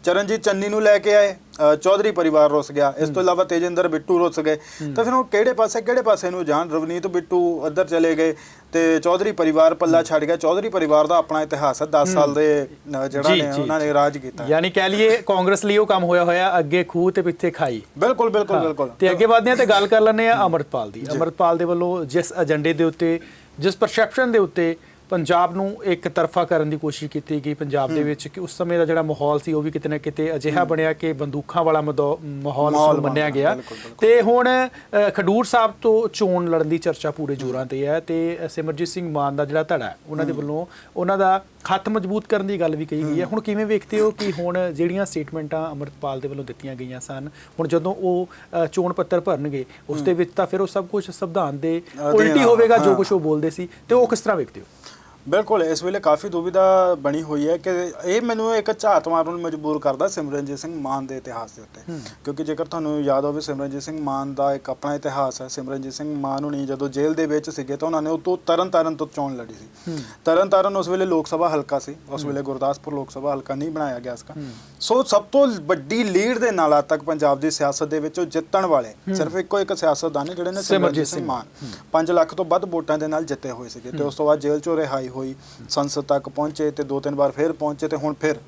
B: ਚਰਨਜੀਤ ਚੰਨੀ ਨੂੰ ਲੈ ਕੇ ਆਏ ਚੌਧਰੀ ਪਰਿਵਾਰ ਰੁੱਸ ਗਿਆ। ਇਸ ਤੋਂ ਇਲਾਵਾ ਤੇਜਿੰਦਰ ਬਿੱਟੂ ਰੁੱਸ ਗਏ। ਤਾਂ ਫਿਰ ਹੁਣ ਕਿਹੜੇ ਪਾਸੇ ਕਿਹੜੇ ਪਾਸੇ ਨੂੰ ਜਾਣ? ਰਵਨੀਤ ਬਿੱਟੂ ਉੱਧਰ ਚਲੇ ਗਏ ਤੇ ਚੌਧਰੀ ਪਰਿਵਾਰ ਪੱਲਾ ਛੱਡ ਗਿਆ। ਚੌਧਰੀ ਪਰਿਵਾਰ ਦਾ ਆਪਣਾ ਇਤਿਹਾਸ ਹੈ 10 ਸਾਲ ਦੇ ਜਿਹੜਾ ਨੇ ਉਹਨਾਂ ਨੇ ਰਾਜ ਕੀਤਾ।
A: ਯਾਨੀ ਕਹਿ ਲਈਏ ਕਾਂਗਰਸ ਲਈ ਉਹ ਕੰਮ ਹੋਇਆ ਹੋਇਆ ਅੱਗੇ ਖੂਹ ਤੇ ਪਿੱਛੇ ਖਾਈ।
B: ਬਿਲਕੁਲ ਬਿਲਕੁਲ ਬਿਲਕੁਲ।
A: ਤੇ ਅੱਗੇ ਵਧਦੇ ਹਾਂ ਤੇ ਗੱਲ ਕਰ ਲੈਂਦੇ ਆ ਅਮਰਪਾਲ ਦੀ। ਅਮਰਪਾਲ ਦੇ ਵੱਲੋਂ ਜਿਸ ਏਜੰਡੇ ਦੇ ਉੱਤੇ ਜਿਸ ਪਰਸੈਪਸ਼ਨ ਦੇ ਉੱਤੇ ਪੰਜਾਬ ਨੂੰ ਇੱਕ ਤਰਫਾ ਕਰਨ ਦੀ ਕੋਸ਼ਿਸ਼ ਕੀਤੀ ਗਈ ਪੰਜਾਬ ਦੇ ਵਿੱਚ ਕਿ ਉਸ ਸਮੇਂ ਦਾ ਜਿਹੜਾ ਮਾਹੌਲ ਸੀ ਉਹ ਵੀ ਕਿਤੇ ਨਾ ਕਿਤੇ ਅਜਿਹਾ ਬਣਿਆ ਕਿ ਬੰਦੂਕਾਂ ਵਾਲਾ ਮਾਹੌਲ ਨੂੰ ਮੰਨਿਆ ਗਿਆ। ਤੇ ਹੁਣ ਖਡੂਰ ਸਾਹਿਬ ਤੋਂ ਚੋਣ ਲੜਨ ਦੀ ਚਰਚਾ ਪੂਰੇ ਜ਼ੋਰਾਂ ਤੇ ਹੈ ਤੇ ਸਿਮਰਜੀਤ ਸਿੰਘ ਮਾਨ ਦਾ ਜਿਹੜਾ ਧੜਾ ਉਹਨਾਂ ਦੇ ਵੱਲੋਂ ਉਹਨਾਂ ਦਾ ਖੱਤ ਮਜ਼ਬੂਤ ਕਰਨ ਦੀ ਗੱਲ ਵੀ ਕਹੀ ਗਈ ਹੈ। ਹੁਣ ਕਿਵੇਂ ਵੇਖਦੇ ਹੋ ਕਿ ਹੁਣ ਜਿਹੜੀਆਂ ਸਟੇਟਮੈਂਟਾਂ ਅਮਰਤਪਾਲ ਦੇ ਵੱਲੋਂ ਦਿੱਤੀਆਂ ਗਈਆਂ ਸਨ ਹੁਣ ਜਦੋਂ ਉਹ ਚੋਣ ਪੱਤਰ ਭਰਨਗੇ ਉਸ ਦੇ ਵਿੱਚ ਤਾਂ ਫਿਰ ਉਹ ਸਭ ਕੁਝ ਸੰਵਿਧਾਨ ਦੇ ਉਲਟੀ ਹੋਵੇਗਾ ਜੋ। ਕੁਝ ਉਹ ਬੋਲਦੇ ਸੀ। ਤੇ ਉਹ ਕਿਸ ਤਰ੍ਹਾਂ ਵੇਖਦੇ ਹੋ?
B: ਬਿਲਕੁਲ ਇਸ ਵੇਲੇ ਕਾਫੀ ਦੁਵਿਧਾ ਬਣੀ ਹੋਈ ਹੈ ਕਿ ਇਹ ਮੈਨੂੰ ਇੱਕ ਝਾਤ ਮਾਰਨ ਨੂੰ ਮਜਬੂਰ ਕਰਦਾ ਸਿਮਰਨਜੀਤ ਸਿੰਘ ਮਾਨ ਦੇ ਇਤਿਹਾਸ ਦੇ ਉੱਤੇ। ਕਿਉਂਕਿ ਜੇਕਰ ਤੁਹਾਨੂੰ ਯਾਦ ਹੋਵੇ ਸਿਮਰਨਜੀਤ ਸਿੰਘ ਮਾਨ ਦਾ ਇੱਕ ਆਪਣਾ ਇਤਿਹਾਸ ਹੈ। ਸਿਮਰਨਜੀਤ ਸਿੰਘ ਮਾਨ ਹੁਣੀ ਜਦੋਂ ਜੇਲ੍ਹ ਦੇ ਵਿੱਚ ਸੀਗੇ ਤਾਂ ਉਹਨਾਂ ਨੇ ਉਤੋਂ ਤਰਨ ਤਾਰਨ ਤੋਂ ਚੋਣ ਲੜੀ ਸੀ। ਤਰਨ ਤਾਰਨ ਉਸ ਵੇਲੇ ਲੋਕ ਸਭਾ ਹਲਕਾ ਸੀ। ਉਸ ਵੇਲੇ ਗੁਰਦਾਸਪੁਰ ਲੋਕ ਸਭਾ ਹਲਕਾ ਨਹੀਂ ਬਣਾਇਆ ਗਿਆ ਸੀਗਾ। ਸੋ ਸਭ ਤੋਂ ਵੱਡੀ ਲੀਡ ਦੇ ਨਾਲ ਅੱਜ ਤੱਕ ਪੰਜਾਬ ਦੀ ਸਿਆਸਤ ਦੇ ਵਿੱਚ ਉਹ ਜਿੱਤਣ ਵਾਲੇ ਸਿਰਫ ਇੱਕੋ ਇੱਕ ਸਿਆਸਤਦਾਨ ਨੇ ਜਿਹੜੇ ਨੇ ਸਿਮਰਨਜੀਤ
A: ਸਿੰਘ
B: ਸਿੰਘ। ਮਾਨ। 5 ਲੱਖ ਤੋਂ ਵੱਧ ਵੋਟਾਂ ਦੇ ਨਾਲ ਜਿੱਤੇ ਹੋਏ ਸੀਗੇ ਤੇ ਉਸ ਤੋਂ ਬਾਅਦ ਜੇਲ੍ਹ ਚੋਂ ਰਿਹਾਈ ਹੋਈ ਸੰਸਦ ਤੱਕ ਪਹੁੰਚੇ ਤੇ ਦੋ ਤਿੰਨ ਵਾਰ ਫਿਰ ਪਹੁੰਚੇ ਤੇ ਹੁਣ ਫਿਰ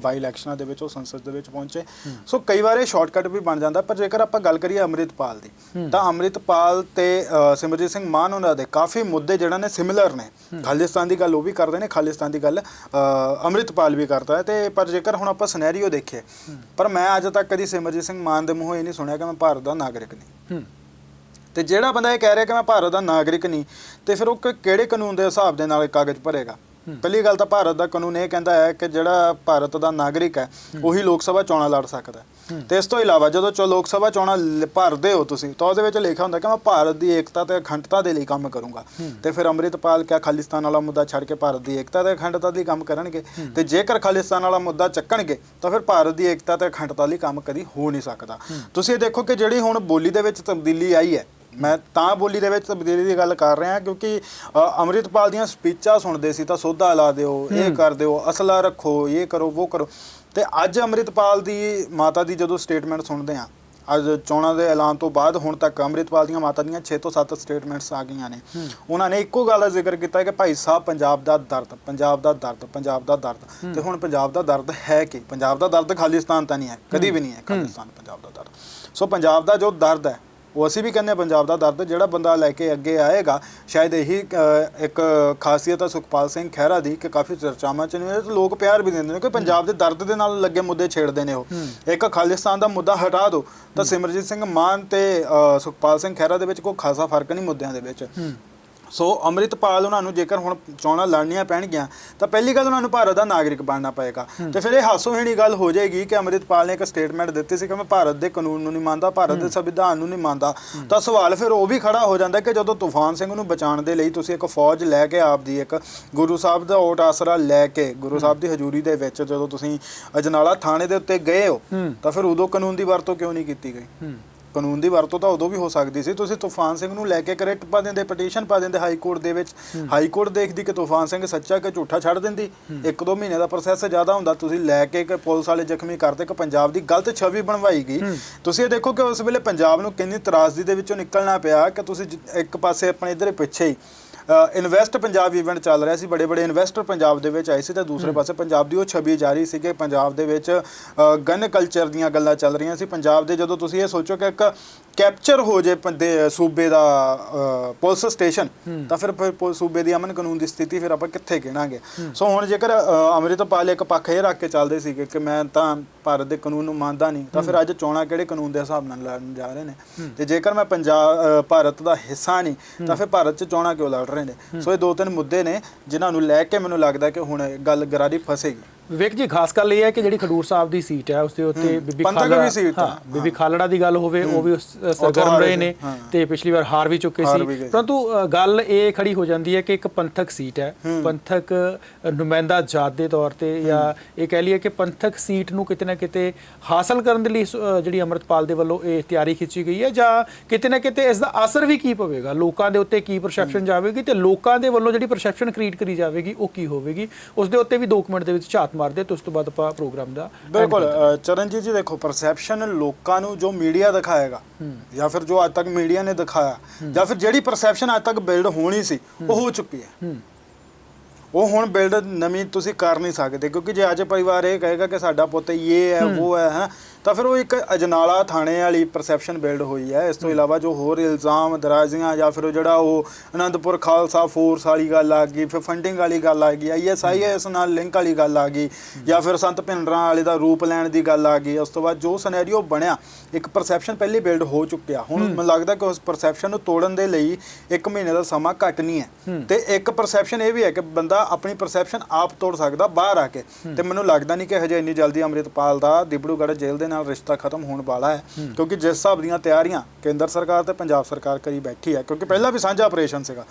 B: ਬਾਈ ਇਲੈਕਸ਼ਨਾਂ ਦੇ ਵਿੱਚ ਉਹ ਸੰਸਦ ਦੇ ਵਿੱਚ ਪਹੁੰਚੇ। ਸੋ ਕਈ ਵਾਰ ਇਹ ਸ਼ਾਰਟਕਟ ਵੀ ਬਣ ਜਾਂਦਾ ਪਰ ਜੇਕਰ ਆਪਾਂ ਗੱਲ ਕਰੀਏ ਅੰਮ੍ਰਿਤਪਾਲ ਦੀ ਤਾਂ ਅੰਮ੍ਰਿਤਪਾਲ ਤੇ ਸਿਮਰਜੀਤ ਸਿੰਘ ਮਾਨ ਉਹਨਾਂ ਦੇ ਕਾਫੀ ਮੁੱਦੇ ਜਿਹੜਾ ਨੇ ਸਿਮਿਲਰ ਨੇ। ਖਾਲਿਸਤਾਨ ਦੀ ਗੱਲ ਉਹ ਵੀ ਕਰਦੇ ਨੇ ਖਾਲਿਸਤਾਨ ਦੀ ਗੱਲ ਅੰਮ੍ਰਿਤਪਾਲ ਵੀ ਕਰਦਾ ਹੈ ਤੇ ਪਰ ਜੇਕਰ ਹੁਣ ਆਪਾਂ ਸਿਨੈਰੀਓ ਦੇਖੀਏ ਪਰ ਮੈਂ ਅੱਜ ਤੱਕ ਕਦੀ ਸਿਮਰਜੀਤ ਸਿੰਘ ਮਾਨ ਦੇ ਮੂੰਹੋਂ ਇਹ ਨਹੀਂ ਸੁਣਿਆ ਕਿ ਮੈਂ ਭਾਰਤ ਦਾ ਨਾਗਰਿਕ ਨਹੀਂ। ਤੇ ਜਿਹੜਾ ਬੰਦਾ ਇਹ ਕਹਿ ਰਿਹਾ ਕਿ ਮੈਂ ਭਾਰਤ ਦਾ ਨਾਗਰਿਕ ਨਹੀਂ ਤੇ ਫਿਰ ਉਹ ਕਿ- ਕਿਹੜੇ ਕਾਨੂੰਨ ਦੇ ਹਿਸਾਬ ਦੇ ਨਾਲ ਇਹ ਕਾਗਜ਼ ਭਰੇਗਾ? ਪਹਿਲੀ ਗੱਲ ਤਾਂ ਭਾਰਤ ਦਾ ਕਾਨੂੰਨ ਇਹ ਕਹਿੰਦਾ ਹੈ ਕਿ ਜਿਹੜਾ ਭਾਰਤ ਦਾ ਨਾਗਰਿਕ ਹੈ ਉਹੀ ਲੋਕ ਸਭਾ ਚੋਣਾਂ ਲੜ ਸਕਦਾ ਹੈ। ਤੇ ਇਸ ਤੋਂ ਇਲਾਵਾ ਜਦੋਂ ਚੋ ਲੋਕ ਸਭਾ ਚੋਣਾਂ ਲ- ਭਰਦੇ ਹੋ ਤੁਸੀਂ ਤਾਂ ਉਹਦੇ ਵਿੱਚ ਲਿਖਿਆ ਹੁੰਦਾ ਕਿ ਮੈਂ ਭਾਰਤ ਦੀ ਏਕਤਾ ਤੇ ਅਖੰਡਤਾ ਦੇ ਲਈ ਕੰਮ ਕਰੂੰਗਾ। ਤੇ ਫਿਰ ਅੰਮ੍ਰਿਤਪਾਲ ਕਿਆ ਖਾਲਿਸਤਾਨ ਵਾਲਾ ਮੁੱਦਾ ਛੱਡ ਕੇ ਭਾਰਤ ਦੀ ਏਕਤਾ ਤੇ ਅਖੰਡਤਾ ਲਈ ਕੰਮ ਕਰਨਗੇ? ਤੇ ਜੇਕਰ ਖਾਲਿਸਤਾਨ ਵਾਲਾ ਮੁੱਦਾ ਚੱਕਣਗੇ ਤਾਂ ਫਿਰ ਭਾਰਤ ਦੀ ਏਕਤਾ ਤੇ ਅਖੰਡਤਾ ਲਈ ਕੰਮ ਕਦੀ ਹੋ ਨਹੀਂ ਸਕਦਾ। ਤੁਸੀਂ ਇਹ ਦੇਖੋ ਕਿ ਜਿਹੜੀ ਹੁਣ ਬੋਲੀ ਦੇ ਵਿੱਚ ਤਬਦੀਲੀ ਆਈ ਹੈ ਮੈਂ ਤਾਂ ਬੋਲੀ ਦੇ ਵਿੱਚ ਤਬਦੀਲੀ ਦੀ ਗੱਲ ਕਰ ਰਿਹਾ ਕਿਉਂਕਿ ਅ, ਅੰਮ੍ਰਿਤਪਾਲ ਦੀਆਂ ਸਪੀਚਾਂ ਸੁਣਦੇ ਸੀ ਤਾਂ ਸੋਧਾ ਲਾ ਦਿਓ ਇਹ ਕਰ ਦਿਓ ਅਸਲਾ ਰੱਖੋ ਇਹ ਕਰੋ ਉਹ ਕਰੋ। ਤੇ ਅੱਜ ਅੰਮ੍ਰਿਤਪਾਲ ਦੀ ਮਾਤਾ ਦੀ ਜਦੋਂ ਸਟੇਟਮੈਂਟ ਸੁਣਦੇ ਆ ਅੱਜ ਚੋਣਾਂ ਦੇ ਐਲਾਨ ਤੋਂ ਬਾਅਦ ਹੁਣ ਤੱਕ ਅੰਮ੍ਰਿਤਪਾਲ ਦੀਆਂ ਮਾਤਾ ਦੀਆਂ 6 ਤੋਂ 7 ਸਟੇਟਮੈਂਟਸ ਆ ਗਈਆਂ ਨੇ। ਉਹਨਾਂ ਨੇ ਇੱਕੋ ਗੱਲ ਦਾ ਜ਼ਿਕਰ ਕੀਤਾ ਕਿ ਭਾਈ ਸਾਹਿਬ ਪੰਜਾਬ ਦਾ ਦਰਦ ਪੰਜਾਬ ਦਾ ਦਰਦ ਪੰਜਾਬ ਦਾ ਦਰਦ। ਤੇ ਹੁਣ ਪੰਜਾਬ ਦਾ ਦਰਦ ਹੈ ਕਿ? ਪੰਜਾਬ ਦਾ ਦਰਦ ਖਾਲਿਸਤਾਨ ਤਾਂ ਨਹੀਂ ਹੈ ਕਦੀ ਵੀ ਨਹੀਂ ਹੈ। ਖਾਲਿਸਤਾਨ ਪੰਜਾਬ ਦਾ ਦਰਦ। ਸੋ ਪੰਜਾਬ ਦਾ ਜੋ ਦਰਦ ਹੈ ਉਹ ਅਸੀਂ ਵੀ ਕਹਿੰਦੇ ਪੰਜਾਬ ਦਾ ਦਰਦ ਜਿਹੜਾ ਬੰਦਾ ਲੈ ਕੇ ਅੱਗੇ ਆਏਗਾ ਸ਼ਾਇਦ ਇਹੀ ਇੱਕ ਖਾਸੀਅਤ ਹੈ ਸੁਖਪਾਲ ਸਿੰਘ ਖਹਿਰਾ ਦੀ ਕਿ ਕਾਫੀ ਚਰਚਾਵਾਂ ਚ ਨੇ ਲੋਕ ਪਿਆਰ ਵੀ ਦਿੰਦੇ ਨੇ ਕਿ ਪੰਜਾਬ ਦੇ ਦਰਦ ਦੇ ਨਾਲ ਲੱਗੇ ਮੁੱਦੇ ਛੇੜਦੇ ਨੇ ਉਹ। ਇੱਕ ਖਾਲਿਸਤਾਨ ਦਾ ਮੁੱਦਾ ਹਟਾ ਦਿਓ ਤਾਂ ਸਿਮਰਜੀਤ ਸਿੰਘ ਮਾਨ ਤੇ ਸੁਖਪਾਲ ਸਿੰਘ ਖਹਿਰਾ ਦੇ ਵਿੱਚ ਕੋਈ ਖਾਸਾ ਫ਼ਰਕ ਨਹੀਂ ਮੁੱਦਿਆਂ ਦੇ ਵਿੱਚ। ਸੋ ਅੰਮ੍ਰਿਤਪਾਲ ਉਹਨਾਂ ਨੂੰ ਜੇਕਰ ਹੁਣ ਚੋਣਾਂ ਲੜਨੀਆਂ ਪੈਣਗੀਆਂ ਤਾਂ ਪਹਿਲੀ ਗੱਲ ਉਹਨਾਂ ਨੂੰ ਭਾਰਤ ਦਾ ਨਾਗਰਿਕ ਬਣਨਾ ਪਏਗਾ। ਤੇ ਫਿਰ ਇਹ ਹਾਸੋਹੀਣੀ ਗੱਲ ਹੋ ਜਾਏਗੀ ਕਿ ਅੰਮ੍ਰਿਤਪਾਲ ਨੇ ਇੱਕ ਸਟੇਟਮੈਂਟ ਦਿੱਤੀ ਸੀ ਕਿ ਮੈਂ ਭਾਰਤ ਦੇ ਕਾਨੂੰਨ ਨੂੰ ਨਹੀਂ ਮੰਨਦਾ ਭਾਰਤ ਦੇ ਸੰਵਿਧਾਨ ਨੂੰ ਨਹੀਂ ਮੰਨਦਾ। ਤਾਂ ਸਵਾਲ ਫਿਰ ਉਹ ਵੀ ਖੜਾ ਹੋ ਜਾਂਦਾ ਕਿ ਜਦੋਂ ਤੂਫਾਨ ਸਿੰਘ ਨੂੰ ਬਚਾਉਣ ਦੇ ਲਈ ਤੁਸੀਂ ਇੱਕ ਫੌਜ ਲੈ ਕੇ ਆਪਦੀ ਇੱਕ ਗੁਰੂ ਸਾਹਿਬ ਦਾ ਓਟ ਆਸਰਾ ਲੈ ਕੇ ਗੁਰੂ ਸਾਹਿਬ ਦੀ ਹਜ਼ੂਰੀ ਦੇ ਵਿੱਚ ਜਦੋਂ ਤੁਸੀਂ ਅਜਨਾਲਾ ਥਾਣੇ ਦੇ ਉੱਤੇ ਗਏ ਹੋ ਤਾਂ ਫਿਰ ਉਦੋਂ ਕਾਨੂੰਨ ਦੀ ਵਰਤੋਂ ਕਿਉਂ ਨਹੀਂ ਕੀਤੀ ਗਈ? ਕਾਨੂੰਨ ਦੀ ਵਰਤੋਂ ਤਾਂ ਉਦੋਂ ਵੀ ਹੋ ਸਕਦੀ ਸੀ। ਤੁਸੀਂ ਤੂਫਾਨ ਸਿੰਘ ਨੂੰ ਲੈ ਕੇ ਕਰੈਕਟ ਪਾ ਦਿੰਦੇ ਪਟੀਸ਼ਨ ਪਾ ਦਿੰਦੇ ਹਾਈ ਕੋਰਟ ਦੇ ਵਿੱਚ। ਹਾਈ ਕੋਰਟ ਦੇਖਦੀ ਕਿ ਤੂਫਾਨ ਸਿੰਘ ਸੱਚਾ ਕਿ ਝੂਠਾ ਛੱਡ ਦਿੰਦੀ। ਇੱਕ ਦੋ ਮਹੀਨੇ ਦਾ ਪ੍ਰੋਸੈਸ ਜ਼ਿਆਦਾ ਹੁੰਦਾ। ਤੁਸੀਂ ਲੈ ਕੇ ਕਿ ਪੁਲਿਸ ਵਾਲੇ ਜ਼ਖਮੀ ਕਰਦੇ ਕਿ ਪੰਜਾਬ ਦੀ ਗਲਤ ਛਵੀ ਬਣਵਾਈ ਗਈ। ਤੁਸੀਂ ਇਹ ਦੇਖੋ ਕਿ ਉਸ ਵੇਲੇ ਪੰਜਾਬ ਨੂੰ ਕਿੰਨੀ ਤਰਾਸਦੀ ਦੇ ਵਿੱਚੋਂ ਨਿਕਲਣਾ ਪਿਆ ਕਿ ਤੁਸੀਂ ਇੱਕ ਪਾਸੇ ਆਪਣੇ ਇਧਰ ਪਿੱਛੇ ਹੀ ਇਨਵੈਸਟ ਪੰਜਾਬ ਇਵੈਂਟ ਚੱਲ ਰਿਹਾ ਸੀ ਬੜੇ ਬੜੇ ਇਨਵੈਸਟਰ ਪੰਜਾਬ ਦੇ ਵਿੱਚ ਆਏ ਸੀ ਤੇ ਦੂਸਰੇ ਪਾਸੇ ਪੰਜਾਬ ਦੀ ਉਹ ਛਵੀ ਜਾਰੀ ਸੀ ਕਿ ਪੰਜਾਬ ਦੇ ਵਿੱਚ ਗਨ ਕਲਚਰ ਦੀਆਂ ਗੱਲਾਂ ਚੱਲ ਰਹੀਆਂ ਸੀ। ਪੰਜਾਬ ਦੇ ਜਦੋਂ ਤੁਸੀਂ ਇਹ ਸੋਚੋ ਕਿ ਇੱਕ ਕੈਪਚਰ ਹੋ ਜੇ ਪੰਦੇ ਸੂਬੇ ਦਾ ਅ, ਪੁਲਿਸ ਸਟੇਸ਼ਨ ਤਾਂ ਫਿਰ ਫਿਰ ਸੂਬੇ ਦੀ ਅਮਨ ਕਾਨੂੰਨ ਦੀ ਸਥਿਤੀ ਫਿਰ ਆਪਾਂ ਕਿੱਥੇ ਗਿਣਾਂਗੇ? ਸੋ ਹੁਣ ਜੇਕਰ ਅ, ਅੰਮ੍ਰਿਤਪਾਲ ਇੱਕ ਪੱਖ ਇਹ ਰੱਖ ਕੇ ਚੱਲਦੇ ਸੀਗੇ ਕਿ ਮੈਂ ਤਾਂ ਭਾਰਤ ਦੇ ਕਾਨੂੰਨ ਨੂੰ ਮੰਨਦਾ ਨਹੀਂ ਤਾਂ ਫਿਰ ਅੱਜ ਚੋਣਾਂ ਕਿਹੜੇ ਕਾਨੂੰਨ ਦੇ ਹਿਸਾਬ ਨਾਲ ਲੜਨ ਜਾ ਰਹੇ ਨੇ? ਤੇ ਜੇਕਰ ਮੈਂ ਪੰਜਾਬ ਭਾਰਤ ਦਾ ਹਿੱਸਾ ਨਹੀਂ ਤਾਂ ਫਿਰ ਭਾਰਤ 'ਚ ਚੋਣਾਂ ਕਿਉਂ ਲੜ ਰਹੇ ਨੇ? ਸੋ ਇਹ ਦੋ ਤਿੰਨ ਮੁੱਦੇ ਨੇ ਜਿਨ੍ਹਾਂ ਨੂੰ ਲੈ ਕੇ ਮੈਨੂੰ ਲੱਗਦਾ ਕਿ ਹੁਣ ਗੱਲ ਗਰਾਰੀ ਫਸੇਗੀ।
A: ਵਿਵੇਕ ਜੀ ਖਾਸ ਗੱਲ ਇਹ ਹੈ ਕਿ ਜਿਹੜੀ ਖਡੂਰ ਸਾਹਿਬ ਦੀ ਸੀਟ ਹੈ ਉਸ ਦੇ ਉੱਤੇ ਬੀਬੀ ਖਾਲੜਾ ਹਾਂ ਬੀਬੀ ਖਾਲੜਾ ਦੀ ਗੱਲ ਹੋਵੇ ਉਹ ਵੀ ਸਰਗਰਮ ਰਹੇ ਨੇ। ਤੇ ਪਿਛਲੀ ਵਾਰ ਹਾਰ ਵੀ ਚੁੱਕੇ ਸੀ। ਪਰੰਤੂ ਗੱਲ ਇਹ ਖੜੀ ਹੋ ਜਾਂਦੀ ਹੈ ਕਿ ਇੱਕ ਪੰਥਕ ਸੀਟ ਹੈ। ਪੰਥਕ ਨੁਮਾਇੰਦਾ ਜਾਤ ਦੇ ਤੌਰ ਤੇ ਜਾਂ ਇਹ ਕਹਿ ਲਈਏ ਕਿ ਪੰਥਕ ਸੀਟ ਨੂੰ ਕਿਤੇ ਨਾ ਕਿਤੇ ਹਾਸਲ ਕਰਨ ਦੇ ਲਈ ਜਿਹੜੀ ਅਮਰਤਪਾਲ ਦੇ ਵੱਲੋਂ ਇਹ ਤਿਆਰੀ ਖਿੱਚੀ ਗਈ ਹੈ ਜਾਂ ਕਿਤੇ ਨਾ ਕਿਤੇ ਇਸ ਦਾ ਅਸਰ ਵੀ ਕੀ ਪਵੇਗਾ? ਲੋਕਾਂ ਦੇ ਉੱਤੇ ਕੀ ਪਰਸੈਪਸ਼ਨ ਜਾਵੇਗੀ ਤੇ ਲੋਕਾਂ ਦੇ ਵੱਲੋਂ ਜਿਹੜੀ ਪਰਸੈਪਸ਼ਨ ਕ੍ਰੀਏਟ ਕਰੀ ਜਾਵੇਗੀ ਉਹ ਕੀ ਹੋਵੇਗੀ? ਉਸ ਦੇ ਉੱਤੇ ਵੀ 2 ਮਿੰਟ ਦੇ ਵਿੱਚ ਝਾਤ ਮਾਰਦੇ ਤੇ ਉਸ ਤੋਂ ਬਾਅਦ ਆਪਾਂ ਪ੍ਰੋਗਰਾਮ ਦਾ
B: ਬਿਲਕੁਲ ਚਰਨਜੀਤ ਜੀ ਦੇਖੋ ਪਰਸੈਪਸ਼ਨ ਲੋਕਾਂ ਨੂੰ ਜੋ ਮੀਡੀਆ ਦਿਖਾਏਗਾ ਜਾਂ ਫਿਰ ਜੋ ਅੱਜ ਤੱਕ ਮੀਡੀਆ ਨੇ ਦਿਖਾਇਆ ਜਾਂ ਫਿਰ ਜਿਹੜੀ ਪਰਸੈਪਸ਼ਨ ਅੱਜ ਤੱਕ ਬਿਲਡ ਹੋਣੀ ਸੀ ਉਹ ਹੋ। ਚੁੱਕੀ ਹੂੰ। ਉਹ ਹੁਣ ਬਿਲਡ ਨਵੀਂ ਤੁਸੀਂ ਕਰ ਨਹੀਂ ਸਕਦੇ ਕਿਉਂਕਿ ਜੇ ਅੱਜ ਪਰਿਵਾਰ ਇਹ ਕਹੇਗਾ ਕਿ ਸਾਡਾ ਪੁੱਤ ਇਹ ਹੈ। ਉਹ ਹੈ ਹੈ ਤਾਂ ਫਿਰ ਉਹ ਇੱਕ ਅਜਨਾਲਾ ਥਾਣੇ ਵਾਲੀ ਪਰਸੈਪਸ਼ਨ ਬਿਲਡ ਹੋਈ ਹੈ। ਇਸ ਤੋਂ ਇਲਾਵਾ ਜੋ ਹੋਰ ਇਲਜ਼ਾਮ ਦਰਾਜ਼ੀਆਂ ਜਾਂ ਫਿਰ ਉਹ ਜਿਹੜਾ ਉਹ ਅਨੰਦਪੁਰ ਖਾਲਸਾ ਫੋਰਸ ਵਾਲੀ ਗੱਲ ਆ ਗਈ ਫਿਰ ਫੰਡਿੰਗ ਵਾਲੀ ਗੱਲ ਆ ਗਈ ਆਈਐਸਆਈਐਸ ਨਾਲ ਲਿੰਕ ਵਾਲੀ ਗੱਲ ਆ ਗਈ ਜਾਂ ਫਿਰ ਸੰਤ ਭਿੰਡਰਾਂ ਵਾਲੇ ਦਾ ਰੂਪ ਲੈਣ ਦੀ ਗੱਲ ਆ ਗਈ। ਉਸ ਤੋਂ ਬਾਅਦ ਜੋ ਸਿਨੈਰੀਓ ਬਣਿਆ ਇੱਕ ਪਰਸੈਪਸ਼ਨ ਪਹਿਲੇ ਬਿਲਡ ਹੋ ਚੁੱਕਿਆ। ਹੁਣ ਮੈਨੂੰ ਲੱਗਦਾ ਕਿ ਉਸ ਪਰਸੈਪਸ਼ਨ ਨੂੰ ਤੋੜਨ ਦੇ ਲਈ 1 ਮਹੀਨੇ ਦਾ ਸਮਾਂ ਘੱਟ ਨਹੀਂ ਹੈ। ਤੇ ਇੱਕ ਪਰਸੈਪਸ਼ਨ ਇਹ ਵੀ ਹੈ ਕਿ ਬੰਦਾ ਆਪਣੀ ਪਰਸੈਪਸ਼ਨ ਆਪ ਤੋੜ ਸਕਦਾ ਬਾਹਰ ਆ ਕੇ। ਤੇ ਮੈਨੂੰ ਲੱਗਦਾ ਨਹੀਂ ਕਿ ਹਜੇ ਇੰਨੀ ਜਲਦੀ ਅੰਮ੍ਰਿਤਪਾਲ ਦਾ ਦਿਬੜੂਗੜ੍ਹ ਜੇਲ੍ਹ ਦੇ ਨਾਲ ਰਿਸ਼ਤਾ ਖਤਮ ਹੋਣ ਵਾਲਾ ਹੈ। ਕਿਉਂਕਿ ਜਿਸ ਹਿਸਾਬ ਦੀਆਂ ਤਿਆਰੀਆਂ ਕੇਂਦਰ ਸਰਕਾਰ ਤੇ ਪੰਜਾਬ ਸਰਕਾਰ ਕਰੀ ਬੈਠੀ ਹੈ ਕਿਉਂਕਿ ਪਹਿਲਾਂ ਵੀ ਸਾਂਝਾ ਆਪਰੇਸ਼ਨ ਸੀਗਾ।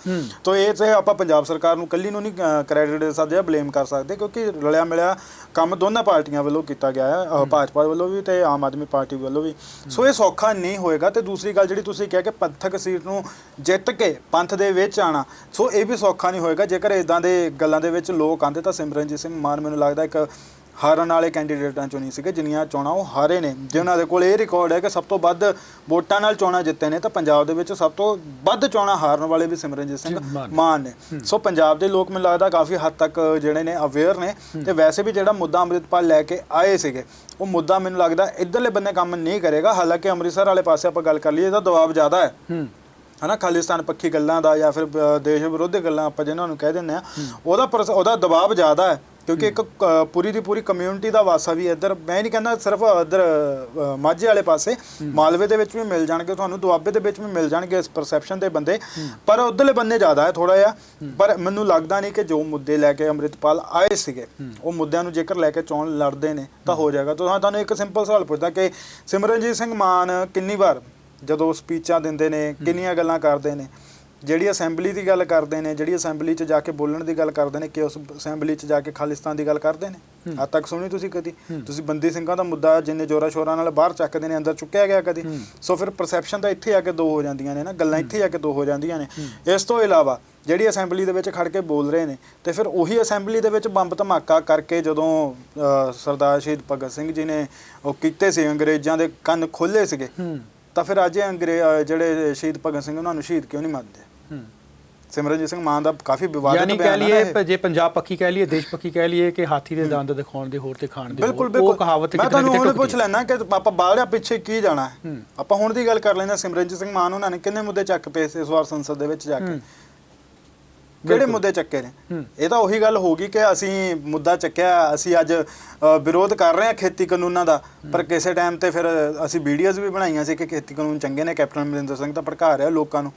B: ਤੋਂ ਇਹ ਤੇ ਆਪਾਂ ਪੰਜਾਬ ਸਰਕਾਰ ਨੂੰ ਕੱਲੀ ਨੂੰ ਨਹੀਂ ਕ੍ਰੈਡਿਟ ਦੇ ਸਕਦੇ ਜਾਂ ਬਲੇਮ ਕਰ ਸਕਦੇ ਕਿਉਂਕਿ ਰਲਿਆ ਮਿਲਿਆ ਕੰਮ ਦੋਨਾਂ ਪਾਰਟੀਆਂ ਵੱਲੋਂ ਕੀਤਾ ਗਿਆ ਹੈ ਭਾਜਪਾ ਵੱਲੋਂ ਵੀ ਤੇ ਆਮ ਆਦਮੀ ਪਾਰਟੀ ਵੱਲੋਂ ਵੀ। ਸੋ ਇਹ ਸੌਖਾ ਨਹੀਂ ਹੋਏਗਾ ਤੇ ਦੂਸਰੀ ਗੱਲ ਜਿਹੜੀ ਤੁਸੀਂ ਕਿਹਾ ਕਿ ਪੰਥਕ ਸੀਟ ਨੂੰ ਜਿੱਤ ਕੇ ਪੰਥ ਦੇ ਵਿੱਚ ਆਣਾ ਸੋ ਇਹ ਵੀ ਸੌਖਾ ਨਹੀਂ ਹੋਏਗਾ। ਜੇਕਰ ਇਦਾਂ ਦੇ ਗੱਲਾਂ ਦੇ ਵਿੱਚ ਲੋਕ ਆਂਦੇ ਤਾਂ ਸਿਮਰਨਜੀਤ ਸਿੰਘ ਮਾਨ ਮੈਨੂੰ ਲੱਗਦਾ ਇੱਕ ਹਾਰਨ ਵਾਲੇ ਕੈਂਡੀਡੇਟਾਂ ਚੋਂ ਨਹੀਂ ਸੀਗੇ ਜਿੰਨੀਆਂ ਚੋਣਾਂ ਉਹ ਹਾਰੇ ਨੇ। ਜਿਨ੍ਹਾਂ ਦੇ ਕੋਲ ਇਹ ਰਿਕਾਰਡ ਹੈ ਕਿ ਸਭ ਤੋਂ ਵੱਧ ਵੋਟਾਂ ਨਾਲ ਚੋਣਾਂ ਜਿੱਤੇ ਨੇ ਤਾਂ ਪੰਜਾਬ ਦੇ ਵਿੱਚ ਸਭ ਤੋਂ ਵੱਧ ਚੋਣਾਂ ਹਾਰਨ ਵਾਲੇ ਵੀ ਸਿਮਰਨਜੀਤ ਸਿੰਘ
A: ਮਾਨ ਨੇ।
B: ਸੋ ਪੰਜਾਬ ਦੇ ਲੋਕ ਮੈਨੂੰ ਲੱਗਦਾ ਕਾਫੀ ਹੱਦ ਤੱਕ ਜਿਹੜੇ ਨੇ ਅਵੇਅਰ ਨੇ। ਤੇ ਵੈਸੇ ਵੀ ਜਿਹੜਾ ਮੁੱਦਾ ਅੰਮ੍ਰਿਤਪਾਲ ਲੈ ਕੇ ਆਏ ਸੀਗੇ ਉਹ ਮੁੱਦਾ ਮੈਨੂੰ ਲੱਗਦਾ ਇਧਰਲੇ ਬੰਨੇ ਕੰਮ ਨਹੀਂ ਕਰੇਗਾ। ਹਾਲਾਂਕਿ ਅੰਮ੍ਰਿਤਸਰ ਵਾਲੇ ਪਾਸੇ ਆਪਾਂ ਗੱਲ ਕਰ ਲਈਏ ਇਹਦਾ ਦਬਾਅ ਜ਼ਿਆਦਾ ਹੈ। ਹਨਾ ਖਾਲਿਸਤਾਨ ਪੱਖੀ ਗੱਲਾਂ ਦਾ ਜਾਂ ਫਿਰ ਦੇਸ਼ ਵਿਰੋਧੀ ਗੱਲਾਂ ਆਪਾਂ ਜਿਹਨਾਂ ਨੂੰ ਕਹਿ ਦਿੰਦੇ ਆ ਉਹਦਾ ਉਹਦਾ ਦਬਾਅ ਜ਼ਿਆਦਾ ਹੈ। ਕਿਉਂਕਿ ਇੱਕ ਅ, ਪੂਰੀ ਦੀ ਪੂਰੀ ਕਮਿਊਨਿਟੀ ਦਾ ਵਾਸਾ ਵੀ ਇੱਧਰ ਮੈਂ ਨਹੀਂ ਕਹਿੰਦਾ ਸਿਰਫ ਇੱਧਰ ਅ, ਮਾਝੇ ਵਾਲੇ ਪਾਸੇ ਮਾਲਵੇ ਦੇ ਵਿੱਚ ਵੀ ਮਿਲ ਜਾਣਗੇ ਤੁਹਾਨੂੰ ਦੁਆਬੇ ਦੇ ਵਿੱਚ ਵੀ ਮਿਲ ਜਾਣਗੇ ਇਸ ਪਰਸੈਪਸ਼ਨ ਦੇ ਬੰਦੇ ਪਰ ਉਧਰਲੇ ਬੰਨੇ ਜ਼ਿਆਦਾ ਹੈ ਥੋੜਾ ਜਿਹਾ ਪਰ ਮੈਨੂੰ ਲੱਗਦਾ ਨਹੀਂ ਕਿ ਜੋ ਮੁੱਦੇ ਲੈ ਕੇ ਅੰਮ੍ਰਿਤਪਾਲ ਆਏ ਸੀਗੇ ਉਹ ਮੁੱਦਿਆਂ ਨੂੰ ਜੇਕਰ ਲੈ ਕੇ ਚੋਣ ਲੜਦੇ ਨੇ ਤਾਂ ਹੋ ਜਾਏਗਾ। ਤਾਂ ਤੁਹਾਨੂੰ ਇੱਕ ਸਿੰਪਲ ਸਵਾਲ ਪੁੱਛਦਾ ਕਿ ਸਿਮਰਨਜੀਤ ਸਿੰਘ ਮਾਨ ਕਿੰਨੀ ਵਾਰ ਜਦੋਂ ਸਪੀਚਾਂ ਦਿੰਦੇ ਨੇ ਕਿੰਨੀਆਂ ਗੱਲਾਂ ਕਰਦੇ ਨੇ? ਜਿਹੜੀ ਅਸੈਂਬਲੀ ਦੀ ਗੱਲ ਕਰਦੇ ਨੇ ਜਿਹੜੀ ਅਸੈਂਬਲੀ 'ਚ ਜਾ ਕੇ ਬੋਲਣ ਦੀ ਗੱਲ ਕਰਦੇ ਨੇ ਕਿ ਉਸ ਅਸੈਂਬਲੀ 'ਚ ਜਾ ਕੇ ਖਾਲਿਸਤਾਨ ਦੀ ਗੱਲ ਕਰਦੇ ਨੇ? ਅੱਜ ਤੱਕ ਸੁਣੀ ਤੁਸੀਂ ਕਦੀ? ਤੁਸੀਂ ਬੰਦੀ ਸਿੰਘਾਂ ਦਾ ਮੁੱਦਾ ਜਿੰਨੇ ਜੋਰਾ ਸ਼ੋਰਾਂ ਨਾਲ ਬਾਹਰ ਚੱਕਦੇ ਨੇ ਅੰਦਰ ਚੁੱਕਿਆ ਗਿਆ ਕਦੀ? ਸੋ ਫਿਰ ਪਰਸੈਪਸ਼ਨ ਤਾਂ ਇੱਥੇ ਆ ਕੇ ਦੋ ਹੋ ਜਾਂਦੀਆਂ ਨੇ ਨਾ ਗੱਲਾਂ ਇੱਥੇ ਆ ਕੇ ਦੋ ਹੋ ਜਾਂਦੀਆਂ ਨੇ। ਇਸ ਤੋਂ ਇਲਾਵਾ ਜਿਹੜੀ ਅਸੈਂਬਲੀ ਦੇ ਵਿੱਚ ਖੜ ਕੇ ਬੋਲ ਰਹੇ ਨੇ ਤੇ ਫਿਰ ਉਹੀ ਅਸੈਂਬਲੀ ਦੇ ਵਿੱਚ ਬੰਬ ਧਮਾਕਾ ਕਰਕੇ ਜਦੋਂ ਸਰਦਾਰ ਸ਼ਹੀਦ ਭਗਤ ਸਿੰਘ ਜੀ ਨੇ ਉਹ ਕੀਤੇ ਸੀ ਅੰਗਰੇਜ਼ਾਂ ਦੇ ਕੰਨ ਖੋਲੇ ਸੀਗੇ। ਤਾਂ ਫਿਰ ਅੱਜ ਅੰਗਰੇ ਜਿਹੜੇ ਸ਼ਹੀਦ ਭਗਤ ਸਿੰਘ ਉਹਨਾਂ ਨੂੰ ਸ਼ਹੀਦ ਕਿਉਂ ਨਹੀਂ ਮੰਨਦੇ ਸਿਮਰਨਜੀਤ ਸਿੰਘ ਮਾਨ ਦਾ ਕਾਫੀ ਵਿਵਾਦਿਤ ਬਿਆਨ ਹੈ
A: ਜੇ ਪੰਜਾਬ ਪੱਖੀ ਕਹਿ ਲਈਏ ਦੇਸ਼ ਪੱਖੀ ਕਹਿ ਲਈਏ ਕਿ ਹਾਥੀ ਦੇ ਦੰਦ ਦਿਖਾਉਣ ਦੇ ਹੋਰ ਤੇ ਖਾਣ। ਦੇ
B: ਬਿਲਕੁਲ
A: ਉਹ ਕਹਾਵਤ ਕਿਤੇ ਨਾ ਕਿਤੇ
B: ਪੁੱਛ। ਲੈਣਾ ਕਿ ਆਪਾਂ ਬਾਹਰ ਪਿੱਛੇ ਕੀ ਜਾਣਾ। ਆਪਾਂ ਹੁਣ ਦੀ ਗੱਲ ਕਰ ਲੈਂਦੇ ਸਿਮਰਨਜੀਤ ਸਿੰਘ ਮਾਨ ਉਹਨਾਂ ਨੇ ਕਿੰਨੇ ਮੁੱਦੇ ਚੱਕ ਪਏ ਸੀ ਇਸ ਵਾਰ ਸੰਸਦ ਦੇ ਵਿੱਚ ਜਾ ਕੇ। ਕਿਹੜੇ। ਮੁੱਦੇ ਚੱਕੇ ਨੇ। ਇਹ ਤਾਂ ਉਹੀ ਗੱਲ ਹੋ ਗਈ ਕਿ ਅਸੀਂ ਮੁੱਦਾ ਚੱਕਿਆ ਅਸੀਂ ਅੱਜ ਵਿਰੋਧ ਕਰ ਰਹੇ ਹਾਂ ਖੇਤੀ ਕਾਨੂੰਨਾਂ ਦਾ ਪਰ ਕਿਸੇ ਟਾਈਮ ਤੇ ਫਿਰ ਅਸੀਂ ਵੀਡੀਓਜ਼ ਵੀ ਬਣਾਈਆਂ ਸੀ ਕਿ ਖੇਤੀ ਕਾਨੂੰਨ ਚੰਗੇ ਨੇ ਕੈਪਟਨ ਅਮਰਿੰਦਰ ਸਿੰਘ ਤਾਂ ਭੜਕਾ ਰਿਹਾ ਲੋਕਾਂ ਨੂੰ।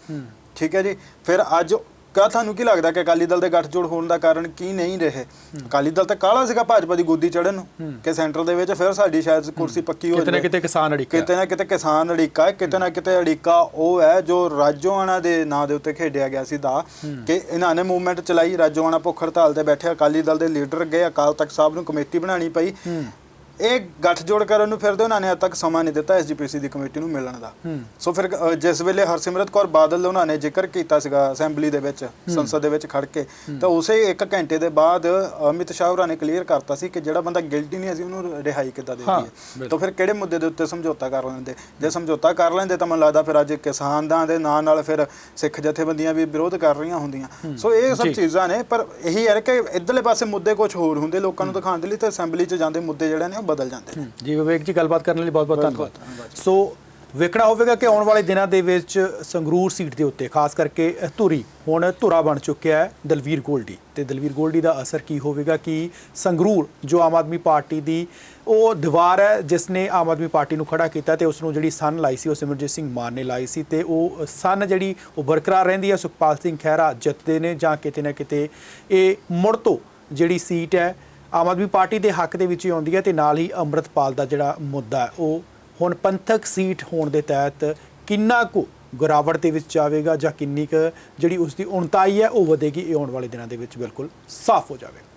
B: ਠੀਕ ਹੈ ਜੀ ਫਿਰ ਅੱਜ ਕਾ ਤੁਹਾਨੂੰ ਕੀ ਲੱਗਦਾ ਕਿ ਅਕਾਲੀ ਦਲ ਦੇ ਗੱਠਜੋੜ ਹੋਣ ਦਾ ਕਾਰਨ ਕੀ ਨਹੀਂ ਰਹੇ? ਅਕਾਲੀ ਦਲ ਤਾਂ ਕਾਲਾ ਸੀਗਾ ਭਾਜਪਾ ਦੀ ਗੋਦੀ ਚੜਨ ਨੂੰ। ਕਿ ਸੈਂਟਰ ਦੇ ਵਿੱਚ ਫਿਰ ਸਾਡੀ ਸ਼ਾਇਦ ਕੁਰਸੀ ਪੱਕੀ ਹੋ
A: ਕਿਤੇ ਨਾ
B: ਜਾਵੇ
A: ਕਿਤੇ ਕਿਸਾਨ ਅੜਿੱਕਾ
B: ਕਿਤੇ ਨਾ ਕਿਤੇ ਕਿਸਾਨ ਅੜਿੱਕਾ ਹੈ ਕਿਤੇ ਨਾ ਕਿਤੇ ਅੜਿੱਕਾ ਉਹ ਹੈ ਜੋ ਰਾਜੋਆਣਾ ਦੇ ਨਾਂ ਦੇ ਉੱਤੇ ਖੇਡਿਆ ਗਿਆ ਸੀ ਦਾ ਕਿ ਇਹਨਾਂ ਨੇ ਮੂਵਮੈਂਟ ਚਲਾਈ ਰਾਜੋਆਣਾ ਭੁੱਖ ਹੜਤਾਲ ਤੇ ਬੈਠੇ ਅਕਾਲੀ ਦਲ ਦੇ ਲੀਡਰ ਗਏ ਅਕਾਲ ਤਖਤ ਸਾਹਿਬ ਨੂੰ ਕਮੇਟੀ ਬਣਾਉਣੀ ਪਈ। ਇਹ ਗੱਠਜੋੜ ਕਰਨ ਨੂੰ ਫਿਰਦੇ ਉਹਨਾਂ ਨੇ ਅੱਜ ਤੱਕ ਸਮਾਂ ਨਹੀਂ ਦਿੱਤਾ ਐਸਜੀਪੀਸੀ ਦੀ ਕਮੇਟੀ ਨੂੰ ਮਿਲਣ ਦਾ। ਸੋ ਫਿਰ ਅ, ਜਿਸ ਵੇਲੇ ਹਰਸਿਮਰਤ ਕੌਰ ਬਾਦਲ ਉਹਨਾਂ ਨੇ ਜ਼ਿਕਰ ਕੀਤਾ ਸੀਗਾ ਅਸੈਂਬਲੀ ਦੇ ਵਿੱਚ ਸੰਸਦ ਦੇ ਵਿੱਚ ਖੜ ਕੇ ਤਾਂ ਉਸੇ 1 ਘੰਟੇ ਦੇ ਬਾਅਦ ਅਮਿਤ ਸ਼ਾਹ ਹੋਰਾਂ ਨੇ ਕਲੀਅਰ ਕਰਤਾ ਸੀ ਕਿ ਜਿਹੜਾ ਬੰਦਾ ਗਿਲਟੀ ਨਹੀਂ ਅਸੀਂ ਉਹਨੂੰ ਰਿਹਾਈ ਕਿੱਦਾਂ ਦੇ ਦਈਏ? ਤਾਂ ਫਿਰ ਕਿਹੜੇ ਮੁੱਦੇ ਦੇ ਉੱਤੇ ਸਮਝੌਤਾ ਕਰ ਲੈਂਦੇ? ਜੇ ਸਮਝੌਤਾ ਕਰ ਲੈਂਦੇ ਤਾਂ ਮੈਨੂੰ ਲੱਗਦਾ ਫਿਰ ਅੱਜ ਕਿਸਾਨਾਂ ਦੇ ਨਾਂ ਨਾਲ ਫਿਰ ਸਿੱਖ ਜਥੇਬੰਦੀਆਂ ਵੀ ਵਿਰੋਧ ਕਰ ਰਹੀਆਂ ਹੁੰਦੀਆਂ। ਸੋ ਇਹ ਸਭ। ਚੀਜ਼ਾਂ ਨੇ ਪਰ ਇਹੀ ਹੈ ਕਿ ਇਧਰਲੇ ਪਾਸੇ ਮੁੱਦੇ ਕੁਝ ਹੋਰ ਹੁੰਦੇ ਲੋਕਾਂ ਨੂੰ ਦਿਖਾਉਣ ਦੇ ਲਈ ਤੇ ਅਸੈਂਬਲੀ 'ਚ ਜਾਂਦੇ ਮੁੱਦੇ ਜਿਹੜੇ ਨੇ ਉਹ ਬਦਲ ਜਾਂਦੇ ਨੇ।
A: ਜੀ ਵਿਵੇਕ ਜੀ ਗੱਲਬਾਤ ਕਰਨ ਲਈ ਬਹੁਤ ਬਹੁਤ
B: ਬਿਲਕੁਲ,
A: ਧੰਨਵਾਦ ਸੋ ਵੇਖਣਾ ਹੋਵੇਗਾ ਕਿ ਆਉਣ ਵਾਲੇ ਦਿਨਾਂ ਦੇ ਵਿੱਚ ਸੰਗਰੂਰ ਸੀਟ ਦੇ ਉੱਤੇ ਖਾਸ ਕਰਕੇ ਧੁਰੀ। ਹੁਣ ਧੁਰਾ ਬਣ ਚੁੱਕਿਆ ਹੈ ਦਲਵੀਰ ਗੋਲਡੀ ਤੇ ਦਲਵੀਰ ਗੋਲਡੀ ਦਾ ਅਸਰ ਕੀ ਹੋਵੇਗਾ ਕਿ ਸੰਗਰੂਰ ਜੋ ਆਮ ਆਦਮੀ ਪਾਰਟੀ ਦੀ ਉਹ ਦੀਵਾਰ ਹੈ ਜਿਸ ਨੇ ਆਮ ਆਦਮੀ ਪਾਰਟੀ ਨੂੰ ਖੜਾ ਕੀਤਾ ਤੇ ਉਸ ਨੂੰ ਜਿਹੜੀ ਸੰਨ ਲਾਈ ਸੀ ਉਹ ਸਿਮਰਜੀਤ ਸਿੰਘ ਮਾਨ ਨੇ ਲਾਈ ਸੀ ਤੇ ਉਹ ਸੰਨ ਜਿਹੜੀ ਉਹ ਬਰਕਰਾਰ ਰਹਿੰਦੀ ਹੈ ਸੁਖਪਾਲ ਸਿੰਘ ਖਹਿਰਾ ਜਿੱਤਦੇ ਨੇ ਜਾਂ ਕਿਤੇ ਨਾ ਕਿਤੇ ਇਹ ਮੁੜ ਤੋਂ ਜਿਹੜੀ ਸੀਟ ਹੈ ਆਮ ਆਦਮੀ ਪਾਰਟੀ ਦੇ ਹੱਕ ਦੇ ਵਿੱਚ ਹੀ ਆਉਂਦੀ ਹੈ ਤੇ ਨਾਲ ਹੀ ਅੰਮ੍ਰਿਤਪਾਲ ਦਾ ਜਿਹੜਾ ਮੁੱਦਾ ਉਹ ਹੁਣ ਪੰਥਕ ਸੀਟ ਹੋਣ ਦੇ ਤਹਿਤ ਕਿੰਨਾ ਕੁ ਗਿਰਾਵਟ ਦੇ ਵਿੱਚ ਜਾਵੇਗਾ ਜਾਂ ਕਿੰਨੀ ਕੁ ਜਿਹੜੀ ਉਸ ਦੀ ਉਣਤਾਈ ਹੈ, ਉਹ ਵਧੇਗੀ, ਇਹ ਆਉਣ ਵਾਲੇ ਦਿਨਾਂ ਦੇ ਵਿੱਚ ਬਿਲਕੁਲ ਸਾਫ਼ ਹੋ ਜਾਵੇਗਾ।